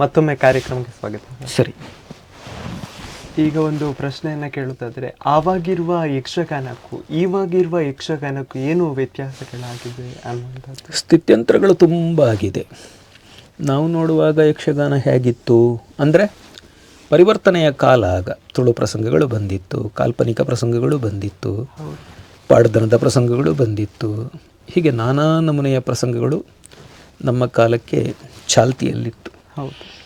ಮತ್ತೊಮ್ಮೆ ಕಾರ್ಯಕ್ರಮಕ್ಕೆ ಸ್ವಾಗತ. ಸರಿ. ಈಗ ಒಂದು ಪ್ರಶ್ನೆಯನ್ನ ಕೇಳುತ್ತಾದ್ರೆ ಆವಾಗಿರುವ ಯಕ್ಷಗಾನಕ್ಕೂ ಇವಾಗಿರುವ ಯಕ್ಷಗಾನಕ್ಕೂ ಏನು ವ್ಯತ್ಯಾಸಗಳಾಗಿದೆ ಅನ್ನುವಂಥದ್ದು? ಸ್ಥಿತ್ಯಂತರಗಳು ತುಂಬ ಆಗಿದೆ. ನಾವು ನೋಡುವಾಗ ಯಕ್ಷಗಾನ ಹೇಗಿತ್ತು ಅಂದರೆ ಪರಿವರ್ತನೆಯ ಕಾಲ ಆಗ ತುಳು ಪ್ರಸಂಗಗಳು ಬಂದಿತ್ತು ಕಾಲ್ಪನಿಕ ಪ್ರಸಂಗಗಳು ಬಂದಿತ್ತು ಪಾಡ್ದನದ ಪ್ರಸಂಗಗಳು ಬಂದಿತ್ತು. ಹೀಗೆ ನಾನಾ ನಮೂನೆಯ ಪ್ರಸಂಗಗಳು ನಮ್ಮ ಕಾಲಕ್ಕೆ ಚಾಲ್ತಿಯಲ್ಲಿತ್ತು. ಹೌದು.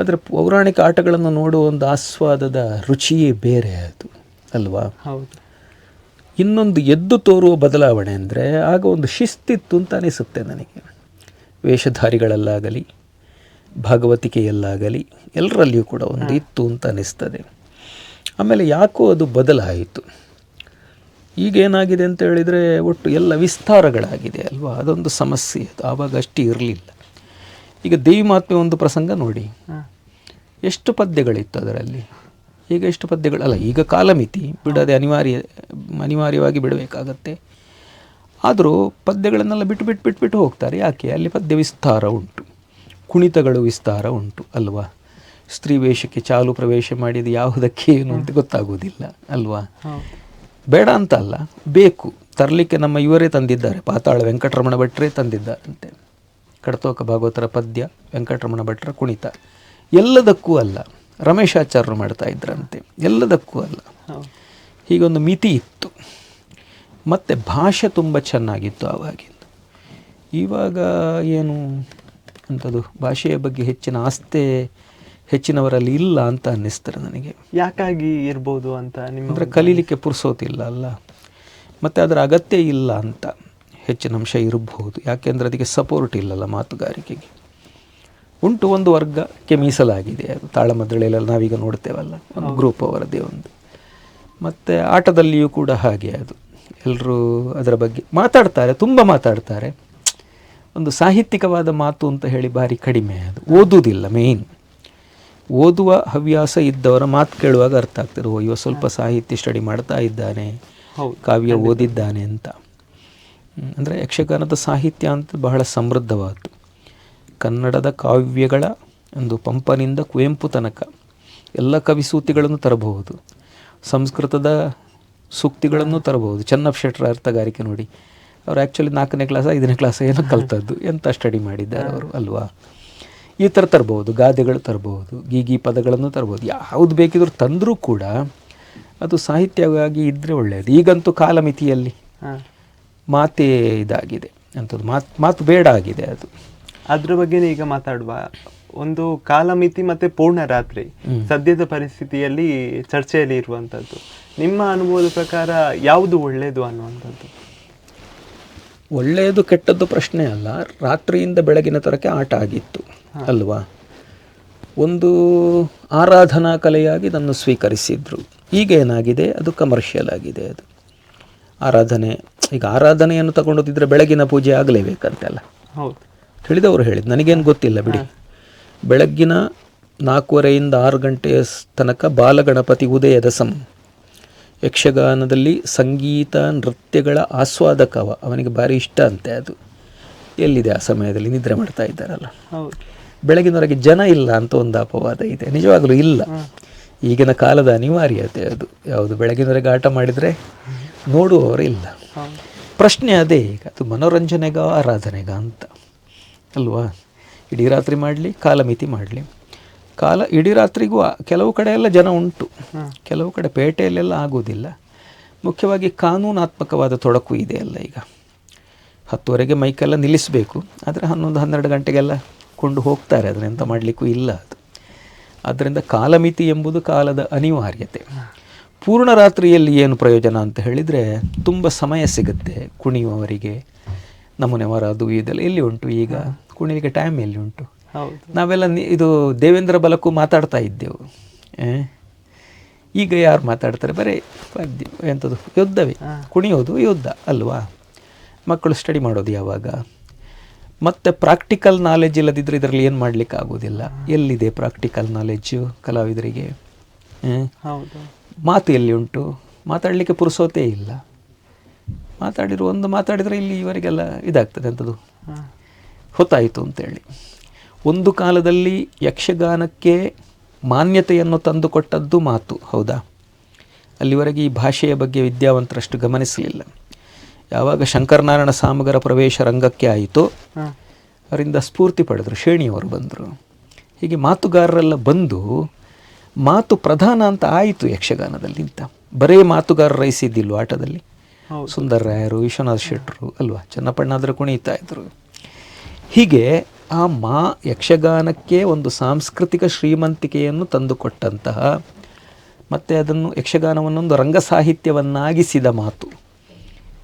ಆದರೆ ಪೌರಾಣಿಕ ಆಟಗಳನ್ನು ನೋಡುವ ಒಂದು ಆಸ್ವಾದದ ರುಚಿಯೇ ಬೇರೆ ಅದು ಅಲ್ವಾ? ಹೌದು. ಇನ್ನೊಂದು ಎದ್ದು ತೋರುವ ಬದಲಾವಣೆ ಅಂದರೆ ಆಗ ಒಂದು ಶಿಸ್ತಿತ್ತು ಅಂತ ಅನಿಸುತ್ತೆ ನನಗೆ. ವೇಷಧಾರಿಗಳಲ್ಲಾಗಲಿ ಭಾಗವತಿಕೆಯಲ್ಲಾಗಲಿ ಎಲ್ಲರಲ್ಲಿಯೂ ಕೂಡ ಒಂದು ಇತ್ತು ಅಂತ ಅನಿಸ್ತದೆ. ಆಮೇಲೆ ಯಾಕೋ ಅದು ಬದಲಾಯಿತು. ಈಗೇನಾಗಿದೆ ಅಂತ ಹೇಳಿದರೆ ಒಟ್ಟು ಎಲ್ಲ ವಿಸ್ತಾರಗಳಾಗಿದೆ ಅಲ್ವಾ? ಅದೊಂದು ಸಮಸ್ಯೆ ಅದು. ಆವಾಗ ಅಷ್ಟು ಇರಲಿಲ್ಲ. ಈಗ ದೇವಿ ಮಾತ್ಮೆ ಒಂದು ಪ್ರಸಂಗ ನೋಡಿ. ಎಷ್ಟು ಪದ್ಯಗಳಿತ್ತು ಅದರಲ್ಲಿ? ಈಗ ಎಷ್ಟು ಪದ್ಯಗಳಲ್ಲ ಈಗ ಕಾಲಮಿತಿ ಬಿಡದೆ ಅನಿವಾರ್ಯ ಅನಿವಾರ್ಯವಾಗಿ ಬಿಡಬೇಕಾಗತ್ತೆ. ಆದರೂ ಪದ್ಯಗಳನ್ನೆಲ್ಲ ಬಿಟ್ಟು ಬಿಟ್ಟು ಬಿಟ್ಟು ಬಿಟ್ಟು ಹೋಗ್ತಾರೆ. ಯಾಕೆ? ಅಲ್ಲಿ ಪದ್ಯ ವಿಸ್ತಾರ ಉಂಟು. ಕುಣಿತಗಳು ವಿಸ್ತಾರ ಉಂಟು ಅಲ್ವಾ? ಸ್ತ್ರೀ ವೇಷಕ್ಕೆ ಚಾಲು ಪ್ರವೇಶ ಮಾಡಿದ ಯಾವುದಕ್ಕೆ ಏನು ಅಂತ ಗೊತ್ತಾಗುವುದಿಲ್ಲ ಅಲ್ವಾ? ಬೇಡ ಅಂತ ಅಲ್ಲ ಬೇಕು. ತರಲಿಕ್ಕೆ ನಮ್ಮ ಇವರೇ ತಂದಿದ್ದಾರೆ. ಪಾತಾಳ ವೆಂಕಟರಮಣ ಭಟ್ರೇ ತಂದಿದ್ದಾರಂತೆ. ಕಡತೋಕ ಭಾಗವತರ ಪದ್ಯ ವೆಂಕಟರಮಣ ಭಟ್ರ ಕುಣಿತ. ಎಲ್ಲದಕ್ಕೂ ಅಲ್ಲ ರಮೇಶಾಚಾರ್ಯರು ಮಾಡ್ತಾ ಇದ್ರಂತೆ. ಎಲ್ಲದಕ್ಕೂ ಅಲ್ಲ. ಹೀಗೊಂದು ಮಿತಿ ಇತ್ತು. ಮತ್ತು ಭಾಷೆ ತುಂಬ ಚೆನ್ನಾಗಿತ್ತು ಆವಾಗಿಂದು. ಇವಾಗ ಏನು? ಅಂಥದ್ದು ಭಾಷೆಯ ಬಗ್ಗೆ ಹೆಚ್ಚಿನ ಆಸ್ತೆ ಹೆಚ್ಚಿನವರಲ್ಲಿ ಇಲ್ಲ ಅಂತ ಅನ್ನಿಸ್ತಾರೆ ನನಗೆ. ಯಾಕಾಗಿ ಇರ್ಬೋದು ಅಂತ ನಿಮ್ಮ ಅಂದರೆ ಕಲೀಲಿಕ್ಕೆ ಪುರ್ಸೋತಿಲ್ಲ ಅಲ್ಲ. ಮತ್ತು ಅದರ ಅಗತ್ಯ ಇಲ್ಲ ಅಂತ ಹೆಚ್ಚಿನ ಅಂಶ ಇರಬಹುದು ಯಾಕೆಂದರೆ ಅದಕ್ಕೆ ಸಪೋರ್ಟ್ ಇಲ್ಲಲ್ಲ ಮಾತುಗಾರಿಕೆಗೆ. ಉಂಟು ಒಂದು ವರ್ಗಕ್ಕೆ ಮೀಸಲಾಗಿದೆ. ಅದು ತಾಳಮದ್ದಳೆಲ್ಲ ನಾವೀಗ ನೋಡ್ತೇವಲ್ಲ. ಒಂದು ಗ್ರೂಪ್ ಅವರದೇ ಒಂದು. ಮತ್ತು ಆಟದಲ್ಲಿಯೂ ಕೂಡ ಹಾಗೆ ಅದು. ಎಲ್ಲರೂ ಅದರ ಬಗ್ಗೆ ಮಾತಾಡ್ತಾರೆ ತುಂಬ ಮಾತಾಡ್ತಾರೆ. ಒಂದು ಸಾಹಿತ್ಯಿಕವಾದ ಮಾತು ಅಂತ ಹೇಳಿ ಭಾರಿ ಕಡಿಮೆ ಅದು. ಓದುವುದಿಲ್ಲ ಮೇಯ್ನ್ ಓದುವ ಹವ್ಯಾಸ ಇದ್ದವರ ಮಾತು ಕೇಳುವಾಗ ಅರ್ಥ ಆಗ್ತದೆ ಓ ಇವ ಸ್ವಲ್ಪ ಸಾಹಿತ್ಯ ಸ್ಟಡಿ ಮಾಡ್ತಾ ಇದ್ದಾನೆ ಕಾವ್ಯ ಓದಿದ್ದಾನೆ ಅಂತ. ಅಂದರೆ ಯಕ್ಷಗಾನದ ಸಾಹಿತ್ಯ ಅಂತ ಬಹಳ ಸಮೃದ್ಧವಾದ್ದು. ಕನ್ನಡದ ಕಾವ್ಯಗಳ ಒಂದು ಪಂಪನಿಂದ ಕುವೆಂಪು ತನಕ ಎಲ್ಲ ಕವಿಸೂತಿಗಳನ್ನು ತರಬಹುದು. ಸಂಸ್ಕೃತದ ಸೂಕ್ತಿಗಳನ್ನು ತರಬಹುದು. ಚೆನ್ನಪ್ಪ ಶೆಟ್ಟರ ಅರ್ಥಗಾರಿಕೆ ನೋಡಿ. ಅವರು ಆ್ಯಕ್ಚುಲಿ ನಾಲ್ಕನೇ ಕ್ಲಾಸ್ ಐದನೇ ಕ್ಲಾಸ್ ಏನು ಕಲ್ತದ್ದು. ಎಂತ ಸ್ಟಡಿ ಮಾಡಿದ್ದಾರೆ ಅವರು ಅಲ್ವಾ? ಈ ಥರ ತರ್ಬೋದು ಗಾದೆಗಳು ತರ್ಬೋದು ಗೀಗಿ ಪದಗಳನ್ನು ತರ್ಬೋದು. ಯಾವುದು ಬೇಕಿದ್ರು ತಂದರೂ ಕೂಡ ಅದು ಸಾಹಿತ್ಯವಾಗಿ ಇದ್ದರೆ ಒಳ್ಳೆಯದು ಈಗಂತೂ ಕಾಲಮಿತಿಯಲ್ಲಿ. ಮಾತೇ ಇದಾಗಿದೆ. ಅಂಥದ್ದು ಮಾತು ಮಾತು ಬೇಡ ಆಗಿದೆ ಅದು. ಅದ್ರ ಬಗ್ಗೆನೇ ಈಗ ಮಾತಾಡುವ. ಒಂದು ಕಾಲಮಿತಿ ಮತ್ತೆ ಪೂರ್ಣ ರಾತ್ರಿ ಸದ್ಯದ ಪರಿಸ್ಥಿತಿಯಲ್ಲಿ ಚರ್ಚೆಯಲ್ಲಿ ಇರುವಂಥದ್ದು. ನಿಮ್ಮ ಅನುಭವದ ಪ್ರಕಾರ ಯಾವುದು ಒಳ್ಳೆಯದು ಅನ್ನುವಂಥದ್ದು? ಒಳ್ಳೆಯದು ಕೆಟ್ಟದ್ದು ಪ್ರಶ್ನೆ ಅಲ್ಲ ರಾತ್ರಿಯಿಂದ ಬೆಳಗಿನ ತರಕ್ಕೆ ಆಟ ಆಗಿತ್ತು ಅಲ್ವಾ? ಒಂದು ಆರಾಧನಾ ಕಲೆಯಾಗಿ ಇದನ್ನು ಸ್ವೀಕರಿಸಿದ್ರು. ಈಗ ಏನಾಗಿದೆ? ಅದು ಕಮರ್ಷಿಯಲ್ ಆಗಿದೆ ಅದು. ಆರಾಧನೆ ಈಗ ಆರಾಧನೆಯನ್ನು ತಗೊಂಡೋದಿದ್ರೆ ಬೆಳಗಿನ ಪೂಜೆ ಆಗಲೇಬೇಕಂತೆಲ್ಲ. ಹೌದು. ತಿಳಿದವರು ಹೇಳಿದ್ದು ನನಗೇನು ಗೊತ್ತಿಲ್ಲ ಬಿಡಿ. ಬೆಳಗ್ಗಿನ ನಾಲ್ಕೂವರೆಯಿಂದ ಆರು ಗಂಟೆಯ ತನಕ ಬಾಲಗಣಪತಿ ಉದಯದ ಸಂ ಯಕ್ಷಗಾನದಲ್ಲಿ ಸಂಗೀತ ನೃತ್ಯಗಳ ಆಸ್ವಾದಕವ ಅವನಿಗೆ ಭಾರಿ ಇಷ್ಟ ಅಂತೆ ಅದು. ಎಲ್ಲಿದೆ ಆ ಸಮಯದಲ್ಲಿ? ನಿದ್ರೆ ಮಾಡ್ತಾ ಇದ್ದಾರಲ್ಲ. ಬೆಳಗಿನವರೆಗೆ ಜನ ಇಲ್ಲ ಅಂತ ಒಂದು ಅಪವಾದ ಇದೆ. ನಿಜವಾಗಲೂ ಇಲ್ಲ. ಈಗಿನ ಕಾಲದ ಅನಿವಾರ್ಯತೆ ಅದು. ಯಾವುದು ಬೆಳಗಿನವರೆಗೆ ಆಟ ಮಾಡಿದರೆ ನೋಡುವವರು ಇಲ್ಲ. ಪ್ರಶ್ನೆ ಅದೇ ಈಗ. ಅದು ಮನೋರಂಜನೆಗ ಆರಾಧನೆಗ ಅಂತ. ಅಲ್ವಾ? ಇಡೀ ರಾತ್ರಿ ಮಾಡಲಿ ಕಾಲಮಿತಿ ಮಾಡಲಿ. ಕಾಲ ಇಡೀ ರಾತ್ರಿಗೂ ಆ- ಕೆಲವು ಕಡೆ ಎಲ್ಲ ಜನ ಉಂಟು. ಕೆಲವು ಕಡೆ ಪೇಟೆಯಲ್ಲೆಲ್ಲ ಆಗೋದಿಲ್ಲ ಮುಖ್ಯವಾಗಿ ಕಾನೂನಾತ್ಮಕವಾದ ತೊಡಕು ಇದೆ ಅಲ್ಲ ಈಗ. ಹತ್ತುವರೆಗೆ ಮೈಕೆಲ್ಲ ನಿಲ್ಲಿಸಬೇಕು. ಆದರೆ ಹನ್ನೊಂದು ಹನ್ನೆರಡು ಗಂಟೆಗೆಲ್ಲ ಕೊಂಡು ಹೋಗ್ತಾರೆ. ಅದನ್ನ ಎಂತ ಮಾಡಲಿಕ್ಕೂ ಇಲ್ಲ ಅದು. ಆದ್ದರಿಂದ ಕಾಲಮಿತಿ ಎಂಬುದು ಕಾಲದ ಅನಿವಾರ್ಯತೆ. ಪೂರ್ಣ ರಾತ್ರಿಯಲ್ಲಿ ಏನು ಪ್ರಯೋಜನ ಅಂತ ಹೇಳಿದರೆ ತುಂಬ ಸಮಯ ಸಿಗುತ್ತೆ ಕುಣಿಯುವವರಿಗೆ. ನಮೂನೆ ಮರ ಅದು ಇದೆಲ್ಲ ಎಲ್ಲಿ ಉಂಟು ಈಗ? ಕುಣಿಲಿಕ್ಕೆ ಟೈಮ್ ಎಲ್ಲಿ ಉಂಟು? ನಾವೆಲ್ಲ ನಿ- ಇದು ದೇವೇಂದ್ರ ಬಲಕ್ಕೂ ಮಾತಾಡ್ತಾ ಇದ್ದೆವು? ಈಗ ಯಾರು ಮಾತಾಡ್ತಾರೆ? ಬರೀ ಪದ್ಯ ಎಂಥದ್ದು ಯುದ್ಧವೇ. ಕುಣಿಯೋದು ಯುದ್ಧ ಅಲ್ವಾ? ಮಕ್ಕಳು ಸ್ಟಡಿ ಮಾಡೋದು ಯಾವಾಗ? ಮತ್ತು ಪ್ರಾಕ್ಟಿಕಲ್ ನಾಲೆಜ್ ಇಲ್ಲದಿದ್ದರೆ ಇದರಲ್ಲಿ ಏನು ಮಾಡಲಿಕ್ಕೆ ಆಗೋದಿಲ್ಲ ಎಲ್ಲಿದೆ ಪ್ರಾಕ್ಟಿಕಲ್ ನಾಲೆಜ್ಜು ಕಲಾವಿದರಿಗೆ? ಹೌದು. ಮಾತು ಎಲ್ಲಿ ಉಂಟು? ಮಾತಾಡಲಿಕ್ಕೆ ಪುರುಸೋತೇ ಇಲ್ಲ. ಮಾತಾಡಿರೋ ಒಂದು ಮಾತಾಡಿದರೆ ಇಲ್ಲಿ ಇವರಿಗೆಲ್ಲ ಇದಾಗ್ತದೆ ಅಂಥದ್ದು. ಹೊತ್ತಾಯಿತು ಅಂತೇಳಿ. ಒಂದು ಕಾಲದಲ್ಲಿ ಯಕ್ಷಗಾನಕ್ಕೆ ಮಾನ್ಯತೆಯನ್ನು ತಂದುಕೊಟ್ಟದ್ದು ಮಾತು ಹೌದಾ? ಅಲ್ಲಿವರೆಗೆ ಈ ಭಾಷೆಯ ಬಗ್ಗೆ ವಿದ್ಯಾವಂತರಷ್ಟು ಗಮನಿಸಲಿಲ್ಲ. ಯಾವಾಗ ಶಂಕರನಾರಾಯಣ ಸಾಮಗರ ಪ್ರವೇಶ ರಂಗಕ್ಕೆ ಆಯಿತು. ಅವರಿಂದ ಸ್ಫೂರ್ತಿ ಪಡೆದರು ಶ್ರೇಣಿಯವರು ಬಂದರು. ಹೀಗೆ ಮಾತುಗಾರರೆಲ್ಲ ಬಂದು ಮಾತು ಪ್ರಧಾನ ಅಂತ ಆಯಿತು ಯಕ್ಷಗಾನದಲ್ಲಿ ಅಂತ. ಬರೇ ಮಾತುಗಾರರು ರೈಸಿದ್ದಿಲ್ವ ಆಟದಲ್ಲಿ. ಸುಂದರ ರಾಯರು ವಿಶ್ವನಾಥ ಶೆಟ್ಟರು ಅಲ್ವಾ? ಚನ್ನಪ್ಪಣ್ಣಾದ್ರೆ ಕುಣಿತಾ ಇದ್ದರು. ಹೀಗೆ ಆ ಮಾ ಯಕ್ಷಗಾನಕ್ಕೆ ಒಂದು ಸಾಂಸ್ಕೃತಿಕ ಶ್ರೀಮಂತಿಕೆಯನ್ನು ತಂದುಕೊಟ್ಟಂತಹ ಮತ್ತು ಅದನ್ನು ಯಕ್ಷಗಾನವನ್ನೊಂದು ರಂಗ ಸಾಹಿತ್ಯವನ್ನಾಗಿಸಿದ ಮಾತು.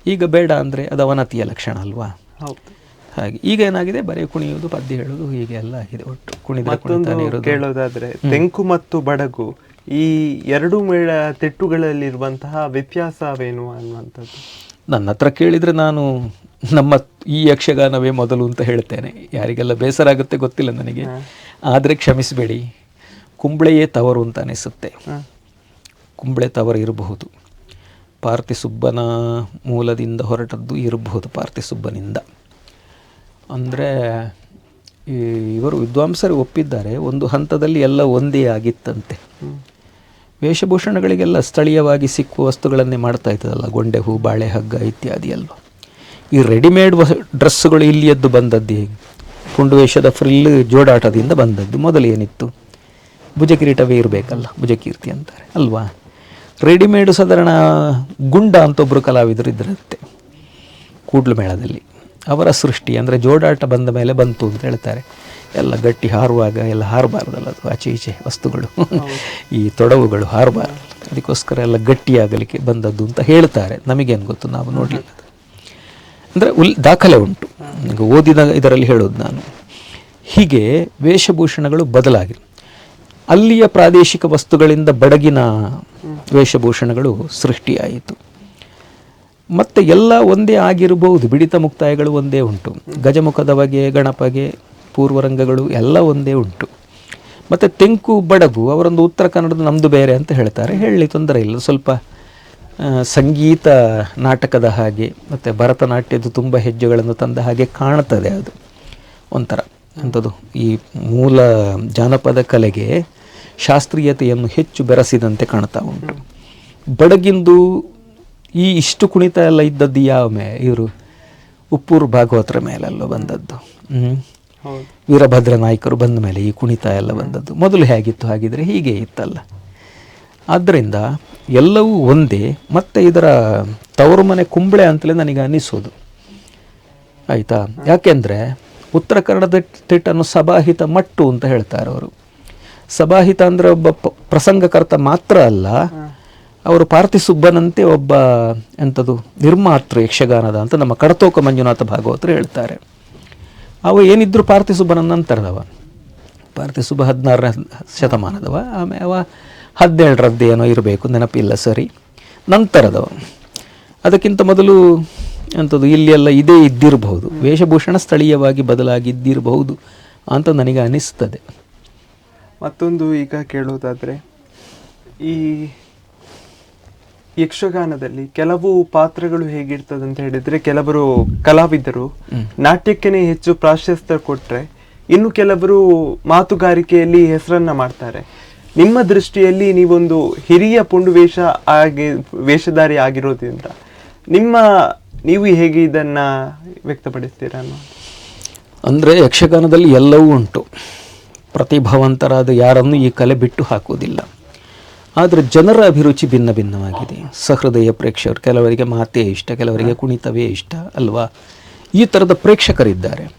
ಈಗ ಬೇಡ ಅಂದರೆ ಅದು ಅವನತಿಯ ಲಕ್ಷಣ ಅಲ್ವಾ? ಹೌದು. ಹಾಗೆ ಈಗ ಏನಾಗಿದೆ? ಬರೀ ಕುಣಿಯೋದು ಪದ್ಯ ಹೇಳೋದು ಹೀಗೆ ಎಲ್ಲ ಆಗಿದೆ. ಒಟ್ಟು ಕುಣಿದ ಕೇಳೋದಾದ್ರೆ ತೆಂಕು ಮತ್ತು ಬಡಗು ಈ ಎರಡು ಮೇಳ ತಿಟ್ಟುಗಳಲ್ಲಿರುವಂತಹ ವ್ಯತ್ಯಾಸವೇನು ಅನ್ನುವಂಥದ್ದು? ನನ್ನ ಹತ್ರ ಕೇಳಿದರೆ ನಾನು ನಮ್ಮ ಈ ಯಕ್ಷಗಾನವೇ ಮೊದಲು ಅಂತ ಹೇಳ್ತೇನೆ. ಯಾರಿಗೆಲ್ಲ ಬೇಸರ ಆಗುತ್ತೆ ಗೊತ್ತಿಲ್ಲ ನನಗೆ. ಆದರೆ ಕ್ಷಮಿಸಬೇಡಿ. ಕುಂಬಳೆಯೇ ತವರು ಅಂತ ಅನಿಸುತ್ತೆ. ಕುಂಬಳೆ ತವರು ಇರಬಹುದು. ಪಾರ್ಥಿಸುಬ್ಬನ ಮೂಲದಿಂದ ಹೊರಟದ್ದು ಇರಬಹುದು ಪಾರ್ತಿಸುಬ್ಬನಿಂದ ಅಂದರೆ ಈ ಇವರು ವಿದ್ವಾಂಸರು ಒಪ್ಪಿದ್ದಾರೆ ಒಂದು ಹಂತದಲ್ಲಿ ಎಲ್ಲ ಒಂದೇ ಆಗಿತ್ತಂತೆ. ವೇಷಭೂಷಣಗಳಿಗೆಲ್ಲ ಸ್ಥಳೀಯವಾಗಿ ಸಿಕ್ಕುವ ವಸ್ತುಗಳನ್ನೇ ಮಾಡ್ತಾ ಇದ್ದದಲ್ಲ ಗೊಂಡೆ ಹೂ ಬಾಳೆ ಹಗ್ಗ ಇತ್ಯಾದಿ ಅಲ್ವಾ? ಈ ರೆಡಿಮೇಡ್ ಡ್ರೆಸ್ಸುಗಳು ಇಲ್ಲಿಯದ್ದು ಬಂದದ್ದು ಹೇಗೆ? ಪುಂಡು ವೇಷದ ಫ್ರಿಲ್ ಜೋಡಾಟದಿಂದ ಬಂದದ್ದು ಮೊದಲು ಏನಿತ್ತು? ಭುಜಕಿರೀಟವೇ ಇರಬೇಕಲ್ಲ, ಭುಜಕೀರ್ತಿ ಅಂತಾರೆ, ಅಲ್ವಾ? ರೆಡಿಮೇಡ್ ಸಾಧಾರಣ ಗುಂಡ ಅಂತ ಒಬ್ಬರು ಕಲಾವಿದರು ಇದ್ರಂತೆ ಕೂಡ್ಲು ಮೇಳದಲ್ಲಿ ಅವರ ಸೃಷ್ಟಿ ಅಂದರೆ ಜೋಡಾಟ ಬಂದ ಮೇಲೆ ಬಂತು ಅಂತ ಹೇಳ್ತಾರೆ. ಎಲ್ಲ ಗಟ್ಟಿ ಹಾರುವಾಗ ಎಲ್ಲ ಹಾರಬಾರ್ದಲ್ಲ ಅದು, ಆಚೆ ಈಚೆ ವಸ್ತುಗಳು, ಈ ತೊಡವುಗಳು ಹಾರಬಾರ್ದು. ಅದಕ್ಕೋಸ್ಕರ ಎಲ್ಲ ಗಟ್ಟಿಯಾಗಲಿಕ್ಕೆ ಬಂದದ್ದು ಅಂತ ಹೇಳ್ತಾರೆ. ನಮಗೇನು ಗೊತ್ತು? ನಾವು ನೋಡಲಿಲ್ಲ. ಅಂದರೆ ಉಲ್ ದಾಖಲೆ ಉಂಟು. ಓದಿದ ಇದರಲ್ಲಿ ಹೇಳೋದು ನಾನು. ಹೀಗೆ ವೇಷಭೂಷಣಗಳು ಬದಲಾಗಿ. ಅಲ್ಲಿಯ ಪ್ರಾದೇಶಿಕ ವಸ್ತುಗಳಿಂದ ಬಡಗಿನ ವೇಷಭೂಷಣಗಳು ಸೃಷ್ಟಿಯಾಯಿತು. ಮತ್ತು ಎಲ್ಲ ಒಂದೇ ಆಗಿರಬಹುದು. ಬಿಡಿತ ಮುಕ್ತಾಯಗಳು ಒಂದೇ ಉಂಟು. ಗಜಮುಖದ ಬಗೆ, ಗಣಪಗೆ, ಪೂರ್ವರಂಗಗಳು ಎಲ್ಲ ಒಂದೇ ಉಂಟು. ಮತ್ತು ತೆಂಕು ಬಡಗು, ಅವರೊಂದು ಉತ್ತರ ಕನ್ನಡದ ನಮ್ಮದು ಬೇರೆ ಅಂತ ಹೇಳ್ತಾರೆ. ಹೇಳಿ ತೊಂದರೆ ಇಲ್ಲ. ಸ್ವಲ್ಪ ಸಂಗೀತ ನಾಟಕದ ಹಾಗೆ ಮತ್ತು ಭರತನಾಟ್ಯದ ತುಂಬ ಹೆಜ್ಜೆಗಳನ್ನು ತಂದ ಹಾಗೆ ಕಾಣ್ತದೆ ಅದು. ಒಂಥರ ಅಂಥದ್ದು. ಈ ಮೂಲ ಜಾನಪದ ಕಲೆಗೆ ಶಾಸ್ತ್ರೀಯತೆಯನ್ನು ಹೆಚ್ಚು ಬೆರೆಸಿದಂತೆ ಕಾಣ್ತಾ ಉಂಟು. ಬಡಗಿಂದು ಈ ಇಷ್ಟು ಕುಣಿತ ಎಲ್ಲ ಇದ್ದದ್ದು ಯಾವ ಮೇ ಇವರು? ಉಪ್ಪೂರು ಭಾಗವತರ ಮೇಲೆಲ್ಲ ಬಂದದ್ದು. ವೀರಭದ್ರ ನಾಯಕರು ಬಂದ ಮೇಲೆ ಈ ಕುಣಿತ ಎಲ್ಲ ಬಂದದ್ದು. ಮೊದಲು ಹೇಗಿತ್ತು ಹಾಗಿದ್ರೆ ಹೀಗೆ ಇತ್ತಲ್ಲ. ಆದ್ದರಿಂದ ಎಲ್ಲವೂ ಒಂದೇ, ಮತ್ತು ಇದರ ತವರು ಮನೆ ಕುಂಬಳೆ ಅಂತಲೇ ನನಗೆ ಅನ್ನಿಸೋದು. ಆಯಿತಾ? ಯಾಕೆಂದರೆ ಉತ್ತರ ಕನ್ನಡದ ತಿಟ್ಟನ್ನು ಸಭಾಹಿತ ಮಟ್ಟು ಅಂತ ಹೇಳ್ತಾರೆ ಅವರು. ಸಭಾಹಿತ ಅಂದರೆ ಒಬ್ಬ ಪ್ರಸಂಗಕರ್ತ ಮಾತ್ರ ಅಲ್ಲ, ಅವರು ಪಾರ್ಥಿಸುಬ್ಬನಂತೆ ಒಬ್ಬ ಎಂಥದ್ದು ನಿರ್ಮಾತೃ ಯಕ್ಷಗಾನದ ಅಂತ ನಮ್ಮ ಕಡತೋಕ ಮಂಜುನಾಥ ಭಾಗವತರು ಹೇಳ್ತಾರೆ. ಅವ ಏನಿದ್ರು ಪಾರ್ಥಿಸುಬ್ಬನ ನಂತರದವ ಪಾರ್ಥಿಸುಬ್ಬ ಹದಿನಾರನೇ ಶತಮಾನದವ. ಆಮೇಲೆ ಅವ ಹದಿನೇಳರದ್ದು ಏನೋ ಇರಬೇಕು ನೆನಪಿಲ್ಲ ಸರಿ. ನಂತರದ ಅದಕ್ಕಿಂತ ಮೊದಲು ಅಂಥದ್ದು ಇಲ್ಲಿ ಎಲ್ಲ ಇದೇ ಇದ್ದಿರಬಹುದು. ವೇಷಭೂಷಣ ಸ್ಥಳೀಯವಾಗಿ ಬದಲಾಗಿದ್ದಿರಬಹುದು ಅಂತ ನನಗೆ ಅನಿಸ್ತದೆ. ಮತ್ತೊಂದು ಈಗ ಕೇಳೋದಾದರೆ ಈ ಯಕ್ಷಗಾನದಲ್ಲಿ ಕೆಲವು ಪಾತ್ರಗಳು ಹೇಗಿರ್ತದೆ ಅಂತ ಹೇಳಿದ್ರೆ ಕೆಲವರು ಕಲಾವಿದರು ನಾಟ್ಯಕ್ಕೇ ಹೆಚ್ಚು ಪ್ರಾಶಸ್ತ್ಯ ಕೊಟ್ಟರೆ ಇನ್ನು ಕೆಲವರು ಮಾತುಗಾರಿಕೆಯಲ್ಲಿ ಹೆಸರನ್ನ ಮಾಡ್ತಾರೆ. ನಿಮ್ಮ ದೃಷ್ಟಿಯಲ್ಲಿ ನೀವೊಂದು ಹಿರಿಯ ಪುಂಡು ವೇಷ ಆಗಿ, ವೇಷಧಾರಿ ಆಗಿರೋದ್ರಿಂದ ನಿಮ್ಮ, ನೀವು ಹೇಗೆ ಇದನ್ನ ವ್ಯಕ್ತಪಡಿಸ್ತೀರಾ ಅಂದರೆ ಯಕ್ಷಗಾನದಲ್ಲಿ ಎಲ್ಲವೂ ಉಂಟು. ಪ್ರತಿಭಾವಂತರಾದ ಯಾರನ್ನು ಈ ಕಲೆ ಬಿಟ್ಟು ಹಾಕುವುದಿಲ್ಲ. ಆದರೆ ಜನರ ಅಭಿರುಚಿ ಭಿನ್ನ ಭಿನ್ನವಾಗಿದೆ. ಸಹೃದಯ ಪ್ರೇಕ್ಷಕರು, ಕೆಲವರಿಗೆ ಮಾತೇ ಇಷ್ಟ, ಕೆಲವರಿಗೆ ಕುಣಿತವೇ ಇಷ್ಟ, ಅಲ್ವಾ? ಈ ಥರದ ಪ್ರೇಕ್ಷಕರಿದ್ದಾರೆ.